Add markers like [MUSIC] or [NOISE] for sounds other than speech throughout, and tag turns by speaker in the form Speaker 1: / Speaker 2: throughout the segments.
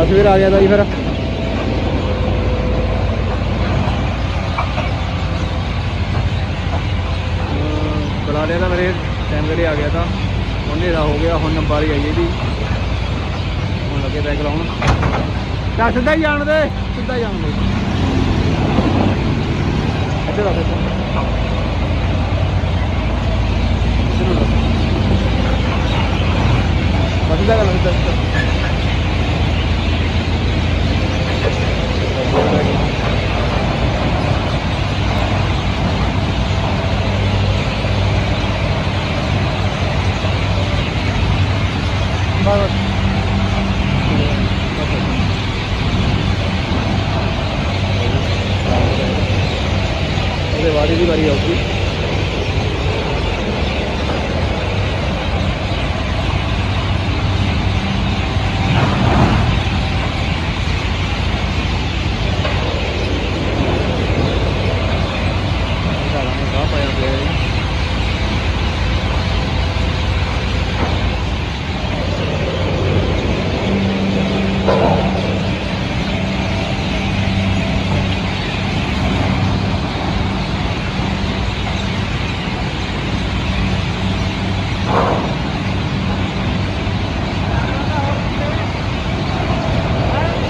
Speaker 1: ਅੱਜ ਸਵੇਰ ਆ ਗਿਆ ਤਾਂ ਜੀ ਫਿਰ। ਅਹ ਬੁਲਾ ਲਿਆ ਤਾਂ ਮੇਰੇ ਟਾਈਮ ਵੇਲੇ ਆ ਗਿਆ ਤਾਂ। ਹੁਣ ਹਨੇਰਾ ਹੋ ਗਿਆ, ਹੁਣ ਨੰਬਰ ਹੀ ਆਈ ਇਹਦੀ ਹੁਣ ਲੱਗੇ ਬੈਗ ਲਾਉਣ। ਤਾਂ ਸਿੱਧਾ ਹੀ ਜਾਣ ਦੇ, ਸਿੱਧਾ ਹੀ ਜਾਣ ਦੇ। ਇੱਧਰ ਆ ਸਿੱਧਾ ਕਰ ਸਿੱਧਾ ਸਿੱਧਾ ਬਸ ਉਹਦੇ ਵਾਰੀ ਦੀ ਵਾਰੀ ਆਊਗੀ ਦਾਲਾਂ ਦਾ ਪਾਇਆ ਪਿਆ ਹੈ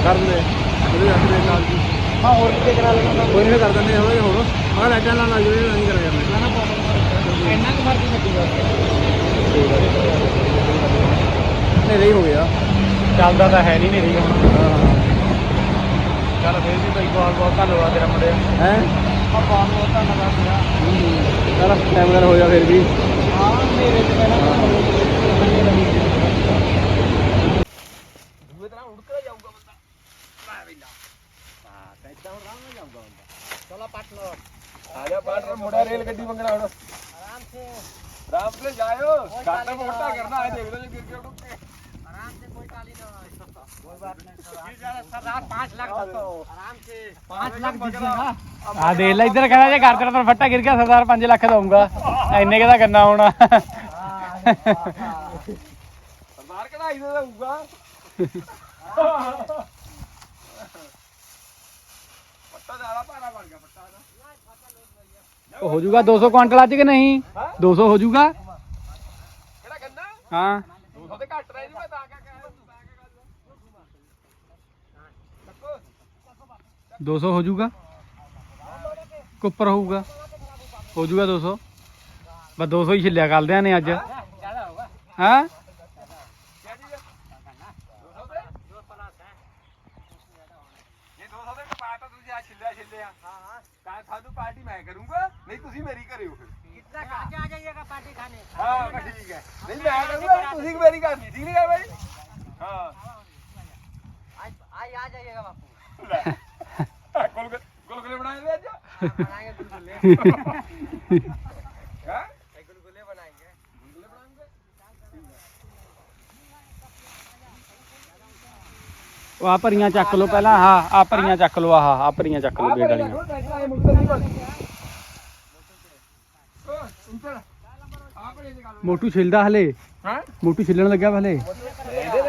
Speaker 1: ਕਰ ਲੈ ਉਹਦੇ ਹੱਥ ਦੇ ਨਾਲ ਜੀ
Speaker 2: ਹਾਂ ਹੋਰ ਕੀ ਕਰਾ ਲੈਣਾ
Speaker 1: ਕੋਈ ਨਹੀਂ ਕਰ ਦਿੰਦੇ ਥੋੜਾ ਜਿਹਾ ਹੋਰ ਆਹ ਲਾਈਟਾਂ ਨਾਲ ਲੱਗ ਜਾਵੇ ਨਹੀਂ ਕਰਿਆ ਕਰਨਾ
Speaker 2: ਫ਼ਰਕ ਲੱਗੂਗਾ
Speaker 1: ਹਨੇਰਾ ਹੀ ਹੋ ਗਿਆ।
Speaker 2: ਚੱਲਦਾ ਤਾਂ ਹੈ ਨਹੀਂ ਨਹੀਂ ਹੁਣ।
Speaker 1: ਹਾਂ।
Speaker 2: ਚੱਲ ਫੇਰ ਵੀ ਭਾਈ ਬਹੁਤ ਬਹੁਤ ਧੰਨਵਾਦ ਤੇਰਾ ਮੁੰਡੇ
Speaker 1: ਹੈ?
Speaker 2: ਬਹੁਤ ਬਹੁਤ ਧੰਨਵਾਦ ਤੇਰਾ।
Speaker 1: ਚਲ ਟਾਈਮ ਨਾਲ ਹੋ ਜਾ ਫਿਰ ਵੀ।
Speaker 2: ਹਾਂ ਮੇਰੇ ਤੇ ਪਹਿਲਾਂ ਦੂਏ ਤਰ੍ਹਾਂ ਉੜਕਦਾ ਜਾਊਗਾ ਬੰਦਾ। ਲੈ ਵੀ ਲਾ ਹਾਂ ਪੈਦਾ ਹੁਣ ਆਰਾਮ ਨਾਲ ਜਾਊਗਾ ਬੰਦਾ। ਚਲੋ ਪਾਟਨਰ
Speaker 3: ਆ ਜਾ ਬਾਹਰ ਮੁੰਡਾ ਰੇਲ ਗੱਡੀ ਮੰਗਣਾ ਹੁਣ।
Speaker 2: ਆਰਾਮ ਸੇ
Speaker 3: ਰਾਮ ਤੇ ਜਾਇਓ ਘਾਟਾ ਮੋਟਾ ਕਰਨਾ ਹੈ ਦੇਖ ਲਓ ਜੇ ਗਿਰ ਕੇ ਉੱਠ ਕੇ
Speaker 2: आराम से कोई काली ना कोई बात नहीं सर सरदार पाँच लाख दो आराम से पाँच लाख दीजिएगा
Speaker 1: ਆ ਦੇਖ ਲੈ ਇੱਧਰ ਕਹਿੰਦਾ ਜੇ ਘਰ ਤੇਰਾ ਪਰ ਫੱਟਾ ਗਿਰ ਗਿਆ ਸਰਦਾਰ 5 ਲੱਖ ਦਊਂਗਾ ਇੰਨੇ ਕਿਦਾ ਗੰਨਾ ਹੋਣਾ
Speaker 3: ਸਰਦਾਰ ਕਢਾਈ ਦੇ ਦਊਗਾ ਪੱਟਾ ਜ਼ਿਆਦਾ ਭਾਰਾ ਬਣ ਗਿਆ ਪੱਟਾ ਦਾ ਉਹ
Speaker 1: ਹੋ ਜਾਊਗਾ 200 ਕੁਇੰਟਲ ਅੱਜ ਕਿ ਨਹੀਂ? 200 ਹੋ ਜਾਊਗਾ
Speaker 3: ਕਿਹੜਾ ਗੰਨਾ?
Speaker 1: ਹਾਂ।
Speaker 3: 200 ਤੇ ਘੱਟ ਰਹਿ ਜੀ ਮੈਂ ਤਾਂ ਕਿਆ ਕਹਿ
Speaker 1: 200 ਹੋ ਜਾਊਗਾ ਕੁੱਪਰ ਹੋਊਗਾ। ਹੋ ਜਾਊਗਾ 200 ਬਸ 200 ਹੀ ਛਿੱਲਿਆ ਕਰਦੇ ਨੇ ਅੱਜ। ਹਾਂ।
Speaker 3: ਛਿੱਲਿਆ ਸਾਨੂੰ ਪਾਰਟੀ ਮੈਂ ਕਰੂੰਗਾ। ਨਹੀਂ ਤੁਸੀਂ ਮੇਰੀ ਕਰਿਓ ਫਿਰ
Speaker 2: कितना खा के आ जाइएगा पार्टी खाने
Speaker 3: ਹਾਂ ਬਸ ਠੀਕ ਹੈ ਨਹੀਂ ਮੈਂ ਕਰੂੰਗਾ ਤੁਸੀਂ ਮੇਰੀ ਕਰਨੀ ਠੀਕ ਨਹੀਂ ਹੈ ਬਾਈ ਹਾਂ
Speaker 2: आज आज आ जाइएगा बापू
Speaker 3: ਲੈ ਗੁਲਗੁਲੇ ਗੁਲਗੁਲੇ ਬਣਾਏ ਵੇ ਅੱਜ
Speaker 2: बनाएंगे गुलगुले
Speaker 3: ਹੈ
Speaker 2: गुलगुले बनाएंगे
Speaker 3: ਗੁਲਗੁਲੇ ਬਣਾਉਂਗੇ
Speaker 1: ਉਹ ਆ ਭਰੀਆਂ ਚੱਕ ਲਓ ਪਹਿਲਾਂ ਆਹ ਆ ਭਰੀਆਂ ਚੱਕ ਲਓ ਆਹ ਆ ਭਰੀਆਂ ਚੱਕ ਲਓ ਬੇੜ ਵਾਲੀਆਂ ਮੋਟੂ ਛਿਲਦਾ ਹਲੇ।
Speaker 3: ਹਾਂ।
Speaker 1: ਮੋਟੂ ਛਿਲਣ ਲੱਗਾ ਹਲੇ।
Speaker 3: ਇਹਦੇ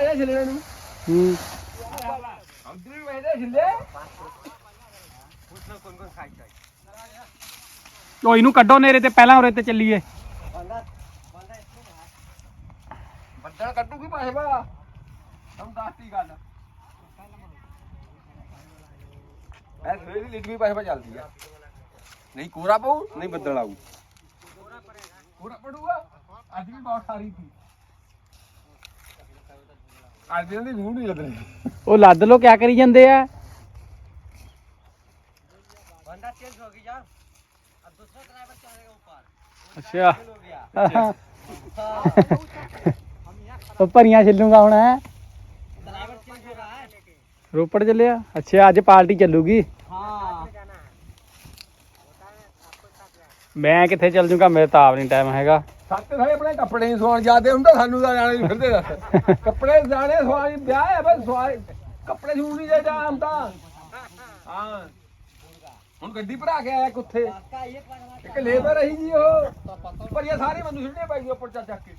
Speaker 1: ਇਹਨੂੰ ਕੱਢੋ ਨੇਰੇ ਤੇ ਪਹਿਲਾਂ ਉਰੇ ਤੇ ਚੱਲੀਏ।
Speaker 3: ਬੱਦਲ ਕੱਢੂਗੀ ਪਾਸੇ ਬਾ ਹਮ ਦੱਸਤੀ ਗੱਲ। ਐ ਸਵੇਰ ਦੀ ਪਾਸੇ ਬਾ ਚੱਲਦੀ ਆ। ਨਹੀਂ ਕੋਰਾ ਪਊ ਨਹੀਂ ਬੱਦਲ ਆਊ। ਕੋਰਾ ਪੜੂਗਾ। ਅੱਜ ਵੀ ਬਹੁਤ ਸਾਰੀ ਸੀ ਅੱਜ ਦਿਨ ਦੀ ਮੂੰਹ ਨਹੀਂ ਲੱਗਣੀ
Speaker 1: ਉਹ ਲੱਦ ਲੋ ਕਿਆ ਕਰੀ ਜਾਂਦੇ ਆ
Speaker 2: बंदा चेंज होगी यार अब दूसरा ड्राइवर चढ़ेगा ऊपर
Speaker 1: ਅੱਛਾ
Speaker 2: हो गया
Speaker 1: ਉਹ ਭਰੀਆਂ ਛਿੱਲੂਗਾ ਹੁਣ ਹੈਂ?
Speaker 2: ड्राइवर चेंज हो रहा है
Speaker 1: ਰੋਪੜ ਚੱਲਿਆ ਅੱਛਾ ਅੱਜ ਪਾਰਟੀ ਚੱਲੂਗੀ
Speaker 2: हाँ
Speaker 1: ਮੈਂ ਕਿੱਥੇ ਚੱਲ ਜੂਗਾ ਮੇਰੇ ਤਾਂ ਆਪ ਨਹੀਂ ਟਾਈਮ ਹੈਗਾ
Speaker 3: ਸੱਤ ਸਾਰੇ ਆਪਣੇ ਕੱਪੜੇ ਨਹੀਂ ਸਵਾਉਣ ਜਾਂਦੇ ਹੁੰਦਾ ਸਾਨੂੰ ਤਾਂ ਜਾਣੇ ਨਹੀਂ ਫਿਰਦੇ ਦੱਸ। ਕੱਪੜੇ ਜਾਣੇ ਸਵਾਈ ਵਿਆਹ ਹੈ ਬਸ ਸਵਾਈ। ਕੱਪੜੇ ਸੂਟ ਨਹੀਂ ਜਾਈਦਾ ਹਾਂ। ਹੁਣ ਗੱਡੀ ਭਰਾ ਕੇ ਆਇਆ ਕੁੱਥੇ ਇੱਕ ਲੇਬਰ ਰਹੀ ਜੀ ਉਹ। ਪਰ ਇਹ ਸਾਰੇ ਮੈਨੂੰ ਛੱਡੇ ਪੈ ਉੱਪਰ ਚੱਕ ਕੇ।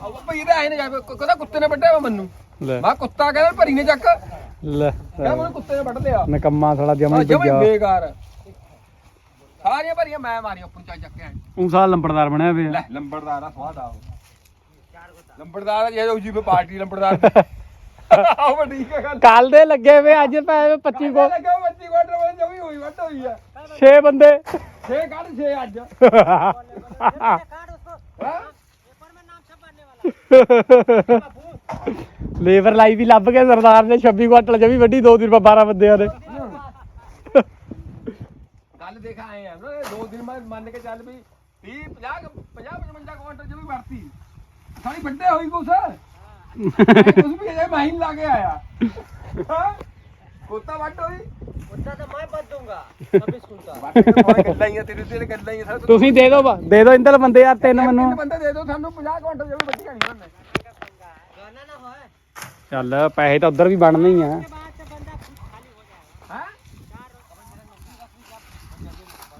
Speaker 3: ਉਹ ਭਈ ਇਹਨੇ ਕਹਿੰਦਾ ਕੁੱਤੇ ਨੇ ਵੱਢਿਆ ਮੈਨੂੰ। ਮੈਂ ਕੁੱਤਾ ਕਹਿੰਦਾ ਭਰੀ ਨੇ ਚੱਕ।
Speaker 1: ਲੈ।
Speaker 3: ਕਹਿੰਦਾ ਕੁੱਤੇ ਨੇ ਵੱਢ ਲਿਆ।
Speaker 1: ਨਕੰਮਾ ਸਾਲਾ ਜਮਾ
Speaker 3: ਬੇਕਾਰ। ਸਾਰੀਆਂ ਭਰੀਆਂ ਮੈਂ ਮਾਰੀਆਂ ਉੱਪਰ ਚਾ ਚੱਕਿਆ
Speaker 1: ਉਹ ਸਾਲ ਲੰਬੜਦਾਰ ਬਣਿਆ ਪਿਆ
Speaker 3: ਲੰਬੜਦਾਰ ਆ ਸਵਾਦ ਆ ਉਹ। ਲੰਬੜਦਾਰ ਆ ਜਿਹੜਾ ਜੀ ਪਾਰਟੀ ਲੰਬੜਦਾਰ। [LAUGHS] ਆਹ ਵਾ ਠੀਕ ਗੱਲ।
Speaker 1: ਕੱਲ ਦੇ ਲੱਗੇ ਵੇ ਅੱਜ ਭਾਵੇਂ 25 ਕੋ
Speaker 3: ਲੱਗਾ 25 ਕੁਆਟਰ ਵਾਲੇ ਜੋ ਹੋਈ ਵੱਟ ਹੋਈ ਆ।
Speaker 1: 6 ਬੰਦੇ।
Speaker 3: 6 ਕੱਢ 6 ਅੱਜ। ਹਾਂ?
Speaker 1: ਲੇਬਰ ਲਾਈ ਵੀ ਲੱਭ ਕੇ ਸਰਦਾਰ ਨੇ 26 ਕੁਆਟਲ ਜਵੀ ਵੱਡੀ ਦੋ ਦਿਨ 12 ਬੰਦਿਆਂ ਦੇ।
Speaker 3: ਗੱਲ ਦੇਖ ਆਏ ਆ ਨਾ ਦੋ ਦਿਨ ਬਾਅਦ ਮੰਨ ਕੇ ਚੱਲ ਵੀ 30 50 50 55 ਕੁਆਟਰ ਜਮੀ ਵਰਤੀ ਸਾਰੀ ਵੱਡੇ ਹੋਈ ਕੁਛ ਕੁਛ ਵੀ ਅਜੇ ਮਹੀਨ ਲਾ ਕੇ ਆਇਆ ਹਾਂ ਕੋਤਾ ਵੱਟ ਹੋਈ
Speaker 2: उतना तो मैं बच दूंगा छब्बीस कुंटल
Speaker 3: ਵੱਟ ਕੇ ਬਹੁਤ ਗੱਲਾਂ ਹੀ ਆ ਤੇਰੇ ਤੇਰੇ ਗੱਲਾਂ ਹੀ ਆ ਸਾਰੇ
Speaker 1: ਤੁਸੀਂ ਦੇ ਦਿਓ ਦੇ ਦਿਓ ਇੰਦਰ ਬੰਦੇ ਯਾਰ ਤਿੰਨ ਮੈਨੂੰ
Speaker 3: ਤਿੰਨ ਬੰਦੇ ਦੇ ਦਿਓ ਸਾਨੂੰ 50 ਕੁਆਟਰ ਜਮੀ ਵੱਡੀ ਨਹੀਂ ਉਹਨੇ
Speaker 2: गाना ना हो
Speaker 1: ਚੱਲ ਪੈਸੇ ਤਾਂ ਉਧਰ ਵੀ ਬਣਨੇ ਹੀ ਆ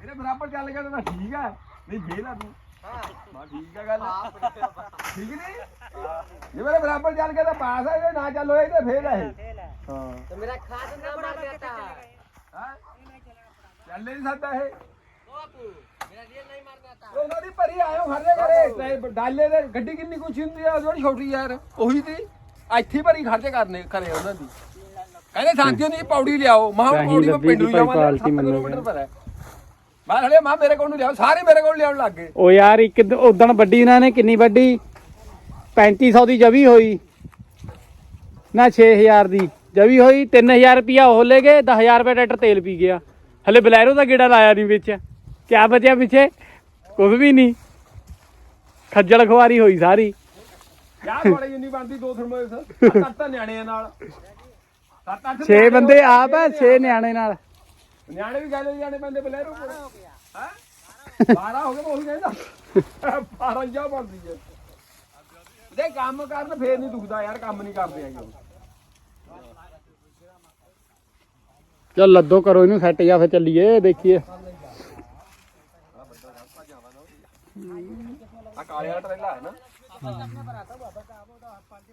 Speaker 3: ਮੇਰੇ ਬਰਾਬਰ ਚੱਲ ਗਿਆ ਤਾਂ ਠੀਕ ਆ। ਨਹੀਂ ਵੇਲਾ ਤੂੰ।
Speaker 2: ਹਾਂ
Speaker 3: ਬਾ ਠੀਕ ਆ ਠੀਕ ਨਹੀਂ? ਜੇ ਮੇਰੇ ਬਰਾਬਰ ਚੱਲ ਗਿਆ ਤਾਂ ਪਾਸ ਆ ਜੇ ਨਾ ਚੱਲ ਹੋਏ ਤਾਂ ਫੇਲ ਆ ਹਾਂ।
Speaker 2: ਤੇ ਮੇਰਾ ਖਾਸ ਨਾ ਮਰ ਗਿਆ ਤਾਂ।
Speaker 3: ਹਾਂ? ਚੱਲ ਨਹੀਂ ਸਕਦਾ ਇਹ।
Speaker 2: ਬਾਪੂ ਮੇਰਾ ਰੀਲ ਨਹੀਂ ਮਰਦਾ ਤਾਂ।
Speaker 3: ਉਹਨਾਂ ਦੀ ਭਰੀ ਆਇਓ ਖੜੇ ਕਰੇ ਡਾਲੇ ਦੇ ਗੱਡੀ ਕਿੰਨੀ ਕੁਛ ਹੁੰਦੀ ਆ ਜਿਹੜੀ ਛੋਟੀ ਯਾਰ ਉਹੀ ਤੇ ਇੱਥੇ ਭਰੀ ਖਰਚੇ ਕਰਨੇ ਕਰੇ ਉਹਨਾਂ ਦੀ। ਕਹਿੰਦੇ ਸਾਥੀਓ ਨਹੀਂ ਪੌੜੀ ਲਿਆਓ। ਮਾਹ ਮੈਂ ਪਿੰਡ ਨੂੰ ਕਿਲੋਮੀਟਰ ਪਰ ਹੈ। ਮੈਂ ਹਲੇ ਮਾਂ ਮੇਰੇ ਕੋਲ ਨੂੰ ਲਿਆਓ ਸਾਰੇ ਮੇਰੇ ਕੋਲ ਲਿਆਉਣ ਲੱਗ ਗਏ।
Speaker 1: ਉਹ ਯਾਰ ਇੱਕ ਉਦਣ ਵੱਡੀ ਉਹਨਾਂ ਨੇ ਕਿੰਨੀ ਵੱਡੀ? 3500 ਦੀ ਜਵੀ ਹੋਈ। ਨਾ 6000 ਦੀ ਜਵੀ ਹੋਈ 3000 ਰੁਪਿਆ ਉਹ ਲੈ ਗਏ 10000 ਰੁਪਏ ਟਰੈਕਟਰ ਤੇਲ ਪੀ ਗਿਆ। ਹਲੇ ਬਲੈਰੋ ਦਾ ਗੇੜਾ ਲਾਇਆ ਨਹੀਂ ਵਿੱਚ। ਕਿਆ ਬਚਿਆ ਪਿੱਛੇ? ਕੁਝ ਵੀ ਨਹੀਂ। ਖੱਜਲ ਖਵਾਰੀ ਹੋਈ ਸਾਰੀ।
Speaker 3: ਯਾਰ ਥੋੜੀ ਜਿੰਨੀ ਬਣਦੀ ਦੋ ਥਰਮੋ ਸੱਤ ਅੱਠ ਨਿਆਣਿਆਂ ਨਾਲ। ਸੱਤ ਅੱਠ
Speaker 1: 6 ਬੰਦੇ ਆਪ ਹੈ 6 ਨਿਆਣੇ ਨਾਲ।
Speaker 3: ਨਿਆਣੇ ਵੀ ਗੱਲ ਜਾਣੇ ਪੈਂਦੇ ਬਲੇਰੋ ਕੋਲ। ਹੈ 12 ਹੋ? ਗਏ ਮੈਂ ਉਹੀ ਕਹਿੰਦਾ। 12 ਜਾ ਬਣਦੀ ਹੈ ਦੇ ਕੰਮ ਕਰਨ ਫੇਰ ਨਹੀਂ ਦੁਖਦਾ ਯਾਰ ਕੰਮ ਨਹੀਂ ਕਰਦੇ ਹੈਗੇ।
Speaker 1: ਚੱਲ ਲੱਦੋ ਕਰੋ ਇਹਨੂੰ ਸੈੱਟ ਜਾ ਫਿਰ ਚੱਲੀਏ ਦੇਖੀਏ।
Speaker 3: ਆ ਕਾਲੇ ਵਾਲਾ ਟਰੇਲਾ ਹੈ ਨਾ।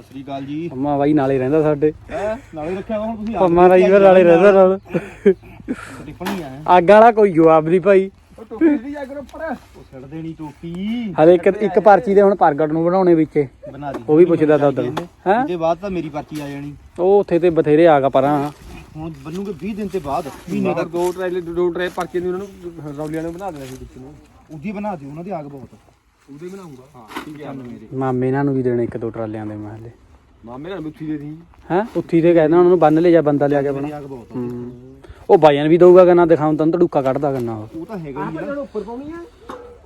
Speaker 4: ਸਤਿ ਸ੍ਰੀ ਅਕਾਲ ਜੀ।
Speaker 1: ਅੰਮਾ ਬਾਈ ਨਾਲੇ ਰਹਿੰਦਾ ਸਾਡੇ।
Speaker 4: ਨਾਲੇ ਰੱਖਿਆ ਵਾ ਹੁਣ ਤੁਸੀਂ
Speaker 1: ਅੰਮਾ ਰਾਈਵਰ ਨਾਲੇ ਰਹਿੰਦਾ ਨਾਲ।
Speaker 4: ਟਿੱਪਣੀ ਆ
Speaker 1: ਅੱਗ ਵਾਲਾ ਕੋਈ ਜਵਾਬ ਨਹੀਂ ਭਾਈ।
Speaker 3: ਉਹ ਟੋਪੀ ਦੀ ਅਗਰ ਉੱਪਰ
Speaker 4: ਉਹ ਛੱਡ ਦੇਣੀ ਟੋਪੀ।
Speaker 1: ਹਲੇ ਇੱਕ ਇੱਕ ਪਰਚੀ ਦੇ ਹੁਣ ਪ੍ਰਗਟ ਨੂੰ ਬਣਾਉਣੇ ਵਿੱਚੇ।
Speaker 4: ਬਣਾ ਦੀ।
Speaker 1: ਉਹ ਵੀ ਪੁੱਛਦਾ ਤਾਂ ਉਦੋਂ ਹੈ?
Speaker 4: ਇਹਦੇ ਬਾਅਦ ਤਾਂ ਮੇਰੀ ਪਰਚੀ ਆ ਜਾਣੀ।
Speaker 1: ਉਹ ਉੱਥੇ ਤੇ ਬਥੇਰੇ ਆਗਾ ਪਰਾਂ।
Speaker 4: ਹੁਣ ਬੰਨੂਗੇ 20 ਦਿਨ ਤੇ ਬਾਅਦ। ਮਹੀਨੇ
Speaker 3: ਮਹੀਨੇ
Speaker 4: ਤੱਕ
Speaker 3: ਦੋ ਟਰੇਲੇ ਦੋ ਟਰੇ ਪਰਚੇ ਨੂੰ ਉਹਨਾਂ ਨੂੰ ਰੌਲੀਆਂ ਨੂੰ ਬਣਾ ਦੇਣਾ ਸੀ ਵਿੱਚ ਨੂੰ।
Speaker 4: ਉਹਦੀ ਬਣਾ ਦਿਓ ਉਹਨਾਂ ਦੀ ਆਗ ਬਹੁਤ।
Speaker 3: ਉਹਦੇ ਬਣਾਉਂਗਾ ਹਾਂ ਠੀਕ ਹੈ
Speaker 4: ਮੇਰੇ।
Speaker 1: ਮਾਮੇ ਇਹਨਾਂ ਨੂੰ ਵੀ ਦੇਣੇ ਇੱਕ ਦੋ ਟਰਾਲਿਆਂ ਦੇ ਮੈਂ ਹਲੇ।
Speaker 3: ਮਾਮੇ ਨਾਲ ਮੁੱਠੀ ਦੇ ਦੀ।
Speaker 1: ਹੈ? ਉੱਥੀ ਤੇ ਕਹਿੰਦਾ ਉਹਨਾਂ ਨੂੰ ਬੰਨ ਲੈ ਜਾ ਬੰਦਾ ਲਿਆ ਕੇ ਬਣਾ।
Speaker 4: ਆ।
Speaker 1: ਉਹ ਬਾਈਆਂ ਵੀ ਦਊਗਾ ਕਹਿੰਦਾ ਦਿਖਾਉਂ ਤੈਨੂੰ ਧੜੂਕਾ ਕੱਢਦਾ ਕਹਿੰਦਾ ਉਹ।
Speaker 4: ਉਹ ਤਾਂ ਹੈਗਾ ਹੀ ਆ।
Speaker 3: ਉੱਪਰ ਪਾਉਣੀ ਹੈ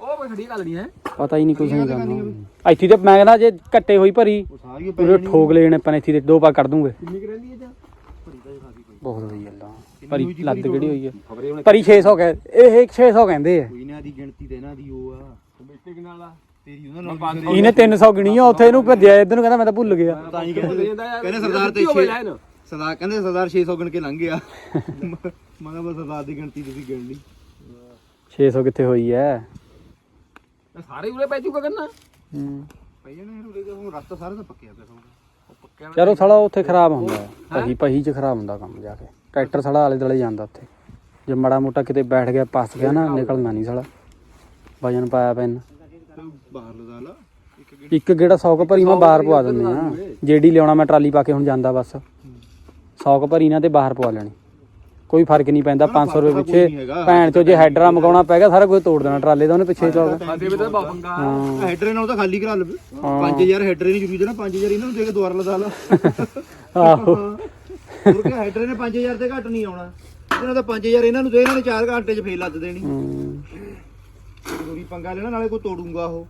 Speaker 3: ਉਹ ਕੋਈ ਖੜੀ ਗੱਲ ਨਹੀਂ ਹੈ
Speaker 1: ਪਤਾ ਹੀ ਨਹੀਂ ਕੁਝ ਨਹੀਂ ਕਰਨਾ। ਇੱਥੇ ਤੇ ਮੈਂ ਕਹਿੰਦਾ ਜੇ ਕੱਟੇ ਹੋਈ ਭਰੀ ਪੂਰੇ ਠੋਕ ਲੈਣੇ ਆਪਾਂ ਇੱਥੇ ਤੇ ਦੋ ਪਾ ਕਰ ਦੂੰਗੇ।
Speaker 3: ਕਿੰਨੀ ਕੁ ਰਹਿੰਦੀ ਹੈ ਜਾਂ?
Speaker 1: ਬਹੁਤ ਵਧੀਆ ਗੱਲਾਂ ਭਰੀ ਲੱਦ ਕਿਹੜੀ ਹੋਈ ਹੈ ਭਰੀ 600 ਕਹੇ ਇਹ 600 ਕਹਿੰਦੇ ਆ।
Speaker 4: ਕੋਈ ਨਾ ਦੀ ਗਿਣਤੀ ਤੇ ਇਹਨਾਂ ਦੀ ਉਹ ਆ।
Speaker 3: ਬੇਟੇ ਕਿਨਾਲ ਆ।
Speaker 4: ਤੇਰੀ ਉਹਨਾਂ ਨਾਲ
Speaker 1: ਇਹਨੇ 300 ਗਿਣੀ ਆ ਉੱਥੇ ਇਹਨੂੰ ਭੱਜਿਆ ਇੱਧਰ ਨੂੰ ਕਹਿੰਦਾ ਮੈਂ ਤਾਂ ਭੁੱਲ ਗਿਆ।
Speaker 4: ਤਾਂ ਹੀ
Speaker 3: ਕਹਿੰਦੇ
Speaker 4: ਕਹਿੰਦੇ
Speaker 3: ਜਾਂਦਾ ਯਾਰ
Speaker 4: ਕਹਿੰਦੇ ਸਰਦਾਰ ਤੇ
Speaker 3: ਹੋਵੇ
Speaker 4: 6
Speaker 3: ਲੈਣ
Speaker 4: ਸਰਦਾਰ ਕਹਿੰਦੇ ਸਰਦਾਰ 600 ਗਿਣ ਕੇ ਲੰਘ ਗਿਆ। ਮੈਂ ਕਿਹਾ ਬਸ ਸਰਦਾਰ ਦੀ ਗਿਣਤੀ ਤੁਸੀਂ ਗਿਣ ਲਈ।
Speaker 1: 600 ਕਿੱਥੇ ਹੋਈ ਐ?
Speaker 3: ਸਾਰੇ ਉਰੇ ਪੈ ਚੁੱਕਾ ਕਰਨਾ
Speaker 1: ਹੂੰ।
Speaker 4: ਪਈ ਜਾਣੇ ਉਰੇ ਦੇ ਹੁਣ ਰਸਤਾ ਸਾਰਾ ਤਾਂ ਪੱਕਿਆ ਪਿਆ ਹੋਊਗਾ।
Speaker 3: ਉਹ ਪੱਕਿਆ
Speaker 1: ਚਲੋ ਸਾਲਾ ਉੱਥੇ ਖਰਾਬ ਹੁੰਦਾ ਹੈ। ਪਹੀ ਪਹੀ ਚ ਖਰਾਬ ਹੁੰਦਾ ਕੰਮ ਜਾ ਕੇ। ਟਰੈਕਟਰ ਸਾਲਾ ਆਲੇ ਦੁਆਲੇ ਜਾਂਦਾ ਉੱਥੇ। ਜੇ ਮਾੜਾ ਮੋਟਾ ਕਿਤੇ ਬੈਠ ਗਿਆ ਪਸ ਗਿਆ ਨਾ ਨਿਕਲਣਾ ਨਹੀਂ ਸਾਲਾ। ਵਜਨ ਪਾਇਆ ਪੈਨ
Speaker 4: ਬਾਹਰ ਲਦਾ ਲਾ ਇੱਕ
Speaker 1: ਗੇੜਾ 100 ਕ ਭਰੀ ਮੈਂ ਬਾਹਰ ਪਵਾ ਦਿੰਦੇ ਆ ਜੇਡੀ ਲਿਆਉਣਾ ਮੈਂ ਟਰਾਲੀ ਪਾ ਕੇ ਹੁਣ ਜਾਂਦਾ ਬਸ। 100 ਕ ਭਰੀ ਨਾ ਤੇ ਬਾਹਰ ਪਵਾ ਲੈਣੀ। ਕੋਈ ਫ਼ਰਕ ਨਹੀਂ ਪੈਂਦਾ 500 ਰੁਪਏ ਪਿੱਛੇ ਭੈਣ ਚੋ ਜੇ ਹੈਡਰਾ ਮਗਾਉਣਾ ਪੈ ਗਿਆ ਸਾਰਾ ਕੁਝ ਤੋੜ ਦੇਣਾ ਟਰਾਲੇ ਦਾ ਉਹਨੇ ਪਿੱਛੇ
Speaker 3: ਪੰਗਾ
Speaker 1: ਹਾਂ।
Speaker 4: ਹੈਡਰੇ ਨਾਲ ਤਾਂ ਖਾਲੀ ਕਰਾ ਲਵੇ।
Speaker 1: ਹਾਂ।
Speaker 4: 5000 ਹੈਡਰੇ ਨਹੀਂ ਜ਼ਰੂਰੀ ਦੇਣਾ 5000 ਇਹਨਾਂ ਨੂੰ ਦੇ ਕੇ ਦੁਬਾਰਾ ਲਦਾ ਲਾ।
Speaker 1: ਆਹੋ।
Speaker 4: ਹੋਰ ਕਿ ਹੈਡਰੇ ਨੇ 5000 ਤੇ ਘੱਟ ਨਹੀਂ ਆਉਣਾ। ਇਹਨਾਂ ਦਾ 5000 ਇਹਨਾਂ ਨੂੰ ਦੇ ਇਹਨਾਂ ਨੇ 4 ਘੰਟੇ 'ਚ ਫੇਰ ਲੱਦ ਦੇਣੀ। ਜ਼ਰੂਰੀ ਪੰਗਾ ਲੈਣਾ ਨਾਲੇ ਕੋਈ ਤੋੜੂਗਾ ਉਹ।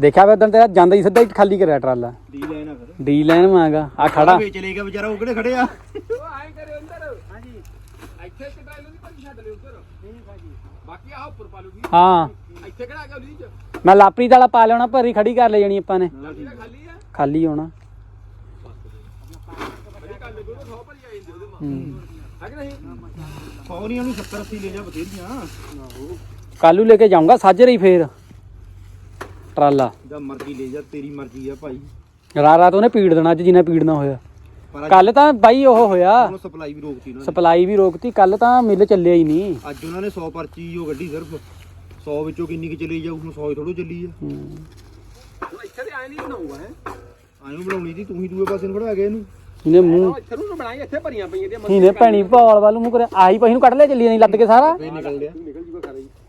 Speaker 1: ਦੇਖਿਆ ਵੇ ਉਦੋਂ ਤੇਰਾ ਜਾਂਦਾ ਹੀ ਸਿੱਧਾ ਹੀ ਖਾਲੀ ਕਰਿਆ ਟਰਾਲਾ।
Speaker 4: ਡੀ ਲੈਣਾ ਫਿਰ।
Speaker 1: ਡੀ ਲਾਈਨ ਮਾਂਗਾ ਆ ਖੜਾ।
Speaker 4: ਵੇਚ ਲੇਗਾ ਵਿਚਾਰਾ ਉਹ ਕਿਹੜੇ ਖੜੇ ਆ?
Speaker 3: ਉਹ ਆਏ ਕਰੇ ਅੰਦਰ ਹਾਂਜੀ। ਇੱਥੇ ਇੱਕ ਟ੍ਰਾਇਲ ਦੀ ਭਰੀ ਛੱਡ ਲਿਓ ਉੱਧਰ। ਠੀਕ ਹੈ ਜੀ ਬਾਕੀ ਆਹ ਉੱਪਰ ਪਾ ਲੂਗੀ
Speaker 1: ਹਾਂ।
Speaker 3: ਇੱਥੇ ਕਿਹੜਾ ਆ ਗਿਆ ਉਹਦੀ ਚ?
Speaker 1: ਮੈਂ ਲਾਪਰੀ ਵਾਲਾ ਪਾ ਲੈਣਾ ਭਰੀ ਖੜੀ ਕਰ ਲੈ ਜਾਣੀ ਆਪਾਂ ਨੇ।
Speaker 3: ਖਾਲੀ ਆ।
Speaker 1: ਖਾਲੀ ਹੋਣਾ।
Speaker 3: ਬੜੀ 100 ਭਰੀ ਜਾਂਦੇ ਉਹਦੇ ਮਾ
Speaker 1: ਹੂੰ
Speaker 3: ਕਿ ਨਹੀਂ?
Speaker 4: ਸੌਰੀਆਂ ਨੂੰ 70 80 ਲੈ ਜਾ ਬਥੇਰੀਆਂ।
Speaker 1: ਕੱਲੂ ਲੈ ਕੇ ਜਾਊਂਗਾ ਸਾਜਰੇ ਹੀ ਫੇਰ। ਟਰਾਲਾ।
Speaker 4: ਜਾਂ ਮਰਜ਼ੀ ਲੈ ਜਾ ਤੇਰੀ ਮਰਜ਼ੀ ਆ ਭਾਈ।
Speaker 1: ਰਾਤ ਰਾਤ ਉਹਨੇ ਪੀੜ ਦੇਣਾ ਅੱਜ ਜਿੰਨਾ ਪੀੜਨਾ ਹੋਇਆ।
Speaker 4: ਪਰ
Speaker 1: ਕੱਲ ਤਾਂ ਬਾਈ ਉਹ ਹੋਇਆ।
Speaker 4: ਉਹਨੂੰ ਸਪਲਾਈ ਵੀ ਰੋਕਤੀ ਉਹਨਾਂ ਨੇ।
Speaker 1: ਸਪਲਾਈ ਵੀ ਰੋਕਤੀ ਕੱਲ ਤਾਂ ਮਿਲ ਚੱਲਿਆ ਹੀ ਨਹੀਂ।
Speaker 4: ਅੱਜ ਉਹਨਾਂ ਨੇ 100 ਪਰਚੀ ਉਹ ਗੱਡੀ ਸਿਰਫ। 100 ਵਿੱਚੋਂ ਕਿੰਨੀ ਕਿ ਚਲੀ ਜਾਊ ਹੁਣ 100 ਹੀ ਥੋੜੋ ਚੱਲੀ ਆ।
Speaker 1: ਹੂੰ।
Speaker 3: ਉਹ ਇੱਥੇ ਤੇ ਆਏ ਨਹੀਂ ਬਣਾਊਗਾ ਹੈ?
Speaker 4: ਆਇਓ ਬਣਾਉਣੀ ਸੀ ਤੂੰ ਹੀ ਦੂਏ ਪਾਸੇ ਨੂੰ ਖੜਾ ਗਿਆ ਇਹਨੂੰ।
Speaker 1: ਇਹਨੇ ਮੂੰਹ
Speaker 3: ਇੱਥੇ ਨੂੰ ਬਣਾਈ ਇੱਥੇ ਭਰੀਆਂ ਪਈਆਂ ਦੀਆਂ
Speaker 1: ਇਹਨੇ ਭੈਣੀ ਭੌਲ ਵੱਲ ਮੂੰਹ ਕਰਿਆ ਆਹੀ ਪਹੀ ਨੂੰ ਕੱਢ ਲਿਆ ਚੱਲੀ ਨਹੀਂ ਲੱਦ ਕੇ ਸਾਰਾ।
Speaker 4: ਫੇਰ ਨਿਕਲ ਗਿਆ।
Speaker 3: ਨਿਕਲ ਜੂਗਾ ਸਾਰਾ ਜੀ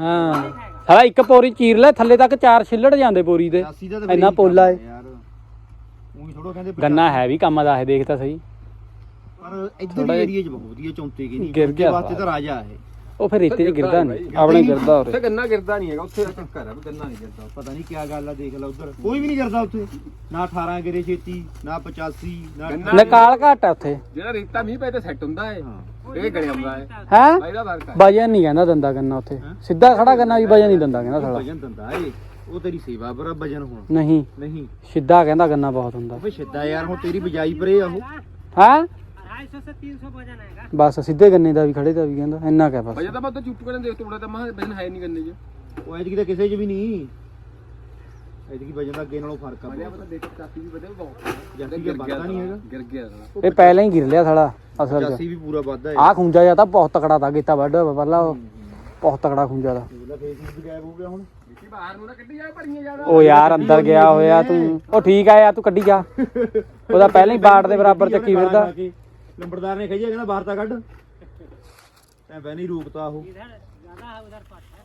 Speaker 1: ਹਾਂ।
Speaker 3: ਸਾਲਾ
Speaker 1: ਇੱਕ ਪੋਰੀ ਚੀਰ ਲੈ ਥੱਲੇ ਤੱਕ ਚਾਰ ਛਿੱਲੜ ਜਾਂਦੇ ਪੋਰੀ ਦੇ।
Speaker 4: 85 ਦਾ ਤਾਂ
Speaker 1: ਇੰਨਾ ਪੋਲਾ ਏ।
Speaker 4: ਯਾਰ। ਉਹੀ ਥੋੜਾ ਕਹਿੰਦੇ
Speaker 1: ਗੰਨਾ ਹੈ ਵੀ ਕੰਮ ਦਾ ਹੈ ਦੇਖ ਤਾਂ ਸਹੀ।
Speaker 4: ਪਰ ਇੱਧਰ ਦੀ ਏਰੀਆ 'ਚ ਬਹੁਤ ਵਧੀਆ ਚੌਂਤੇ ਕੀ ਨਹੀਂ
Speaker 1: ਗਿਰ ਗਿਆ
Speaker 4: ਵਾਸਤੇ ਤਾਂ ਰਾਜਾ ਹੈ
Speaker 1: ਉਹ ਫਿਰ ਰੇਤੇ 'ਚ ਗਿਰਦਾ ਨਹੀਂ ਆਪਣੇ ਗਿਰਦਾ ਉਰੇ।
Speaker 3: ਉੱਥੇ ਗੰਨਾ ਗਿਰਦਾ ਨਹੀਂ ਹੈਗਾ ਉੱਥੇ ਚੱਕਰ ਹੈ ਗੰਨਾ ਨਹੀਂ ਗਿਰਦਾ
Speaker 4: ਪਤਾ ਨਹੀਂ ਕੀ ਗੱਲ ਆ ਦੇਖ ਲੈ ਉਧਰ। ਕੋਈ ਵੀ ਨਹੀਂ ਕਰਦਾ ਉੱਥੇ। ਨਾ 18 ਗਿਰੇ ਛੇਤੀ ਨਾ 85 ਨਾ
Speaker 1: ਨਿਕਾਲ ਘੱਟ ਆ ਉੱਥੇ।
Speaker 3: ਜਿਹੜਾ ਰੇਤਾ ਮੀਂਹ ਪਏ ਤੇ ਸੈੱਟ ਹੁੰਦਾ ਹੈ
Speaker 4: ਹਾਂ।
Speaker 3: ਇਹ ਗੜਿਆ ਹੁੰਦਾ ਹੈ?
Speaker 1: ਹੈ
Speaker 3: ਇਹਦਾ ਫ਼ਰਕ
Speaker 1: ਵਜਨ ਨਹੀਂ ਕਹਿੰਦਾ ਦੰਦਾ ਗੰਨਾ ਉੱਥੇ। ਸਿੱਧਾ ਖੜਾ ਗੰਨਾ ਵੀ ਵਜਨ ਨਹੀਂ ਦੰਦਾ ਕਹਿੰਦਾ ਸਾਲਾ।
Speaker 4: ਵਜਨ ਦੰਦਾ ਏ। ਉਹ ਤੇਰੀ ਸੇਵਾ ਪਰ ਵਜਨ ਹੁਣ।
Speaker 1: ਨਹੀਂ।
Speaker 4: ਨਹੀਂ।
Speaker 1: ਸਿੱਧਾ ਕਹਿੰਦਾ ਗੰਨਾ ਬਹੁਤ ਹੁੰਦਾ।
Speaker 4: ਉਹ ਛਿੱਦਾ ਯਾਰ ਹੁਣ ਤੇਰੀ ਬਜਾਈ ਪਰੇ ਆ ਉਹ।
Speaker 1: ਹੈ?
Speaker 2: अढ़ाई सौ से तीन सौ वजन आएगा
Speaker 1: ਬਸ ਸਿੱਧੇ ਗੰਨੇ ਦਾ ਵੀ ਖੜੇ ਦਾ ਵੀ ਕਹਿੰਦਾ ਇੰਨਾ ਕਹਿ ਬਸ
Speaker 3: ਵਜਾ ਤਾਂ ਮੈਂ ਤਾਂ ਚੁੱਪ ਕਰਨ ਦੇਖ ਤੋੜਾ ਤਾਂ ਮੈਂ ਬਜਨ ਹੈ ਨਹੀਂ ਗੰਨੇ 'ਚ
Speaker 4: ਉਹ ਐਤਕੀ ਤਾਂ ਕਿਸੇ 'ਚ ਵੀ ਨਹੀਂ ਐਤਕੀ ਵਜਨ ਦਾ ਅੱਗੇ ਨਾਲੋਂ ਫਰਕ ਆ
Speaker 3: ਵਜਾ
Speaker 4: ਬਹੁਤ।
Speaker 3: ਪਤਾ ਦੇਖ ਚਾਤੀ ਵੀ ਵਧੇ ਬਹੁਤ
Speaker 4: ਜਾਤੀ ਦਾ ਵੱਧਦਾ ਨਹੀਂ ਹੈਗਾ
Speaker 3: ਗਿਰ ਗਿਆ ਸਾਲਾ।
Speaker 1: ਇਹ ਪਹਿਲਾਂ ਹੀ ਗਿਰ ਲਿਆ ਸਾਲਾ ਅਸਲ 'ਚ
Speaker 4: 85 ਵੀ ਪੂਰਾ ਵੱਧਦਾ ਹੈ
Speaker 1: ਆਹ ਖੁੰਜਾ ਜਾਂ ਤਾਂ ਬਹੁਤ ਤਕੜਾ ਤਾ ਗੀਤਾ ਵੱਡ ਪਹਿਲਾਂ ਉਹ ਬਹੁਤ ਤਕੜਾ ਖੁੰਜਾ ਦਾ
Speaker 4: ਉਹਦਾ ਫੇਸ ਵੀ ਗਾਇਬ ਹੋ ਗਿਆ ਹੁਣ
Speaker 3: ਦੇਖੀ ਬਾਹਰ ਨੂੰ ਨਾ ਕੱਢੀ ਜਾ ਭਰੀਆਂ ਜਾਣਾ
Speaker 1: ਉਹ ਯਾਰ ਅੰਦਰ ਗਿਆ ਹੋਇਆ ਤੂੰ ਉਹ ਠੀਕ ਆ ਯਾਰ ਤੂੰ ਕੱਢੀ ਜਾ ਉਹਦਾ ਪਹਿਲਾਂ ਹੀ ਬਾੜ ਦੇ ਬਰਾਬਰ ਚੱਕੀ ਫਿਰਦਾ
Speaker 4: ਲੰਬੜਦਾਰ ਨੇ ਕਹੀ ਕਹਿੰਦਾ ਬਾਹਰ ਤਾਂ ਕੱਢ ਤੈਂ ਪਹਿਲਾਂ ਹੀ ਰੋਕਤਾ ਉਹ
Speaker 2: इधर ज्यादा है उधर पट है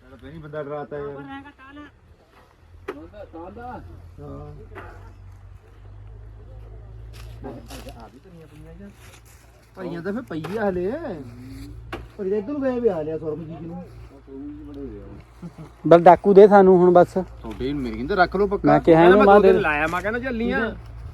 Speaker 4: ਤੈਨੂੰ ਪਹਿਲਾਂ ਹੀ ਬੰਦਾ ਡਰਾਤਾ ਯਾਰ
Speaker 2: ऊपर रहेगा ताला
Speaker 3: ਸਾਦਾ
Speaker 4: ਭਰੀਆਂ ਤਾਂ ਫੇ ਪਈ ਆ ਹਲੇ ਭਰੀ ਤਾਂ ਇੱਧਰ ਨੂੰ ਗਏ ਵੀ ਆ ਲਿਆ ਸੁਰਮ ਜੀ ਨੂੰ
Speaker 1: ਬਸ ਡਾਕੂ ਦੇ ਸਾਨੂੰ ਹੁਣ ਬਸ
Speaker 4: ਤੁਹਾਡੇ ਮੇਰੇ ਕਹਿੰਦੇ ਰੱਖ ਲਓ ਪੱਕਾ
Speaker 1: ਮੈਂ ਕਿਹਾ ਇਹਨੂੰ ਮਾਂ ਦੇ
Speaker 3: ਲਾਇਆ ਮੈਂ ਕਹਿੰਦਾ ਚੱਲੀਆਂ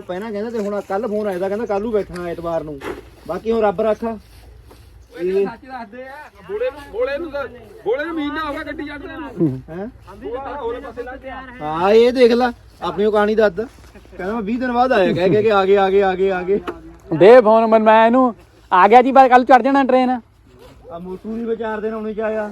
Speaker 1: ਉਹ
Speaker 4: ਪਹਿਲਾਂ ਕਹਿੰਦਾ ਤੇ ਹੁਣ ਕੱਲ ਫੋਨ ਆਇਆ ਤਾਂ ਕਹਿੰਦਾ ਕੱਲ ਨੂੰ ਬੈਠਣਾ ਐਤਵਾਰ ਨੂੰ। ਬਾਕੀ ਹੁਣ ਰੱਬ ਰੱਖਾ।
Speaker 3: ਇਹ ਸੱਚ ਦੱਸਦੇ ਆ। ਬੋਲੇ ਨੂੰ ਬੋਲੇ ਨੂੰ ਤਾਂ- ਬੋਲੇ ਨੂੰ ਮਹੀਨਾ ਹੋ ਗਿਆ ਗੱਡੀ ਜਾਂਦੇ ਨੂੰ।
Speaker 4: ਹੈ।
Speaker 3: ਬੋਲਾ ਹੋਰੇ ਪਾਸੇ ਲੱਗ ਗਿਆ
Speaker 4: ਹਾਂ। ਇਹ ਦੇਖ ਲੈ ਆਪਣੀ ਉਹ ਕਹਾਣੀ ਦੱਸ। ਕਹਿੰਦਾ ਮੈਂ 20 ਦਿਨ ਬਾਅਦ ਆਇਆ ਕਹਿ ਕਹਿ ਕੇ ਆ ਗਏ ਆ ਗਏ ਆ ਗਏ ਆ ਗਏ।
Speaker 1: ਦੇ ਫੋਨ ਮੈਂ ਮੈਂ ਇਹਨੂੰ ਆ ਗਿਆ ਜੀ ਬਾਅਦ ਕੱਲ ਚੜ ਜਾਣਾ ਟ੍ਰੇਨ
Speaker 4: ਆ ਮੋਟੂ ਦੀ ਵਿਚਾਰ ਦੇਣ ਆਉਣੇ ਚ ਆਇਆ।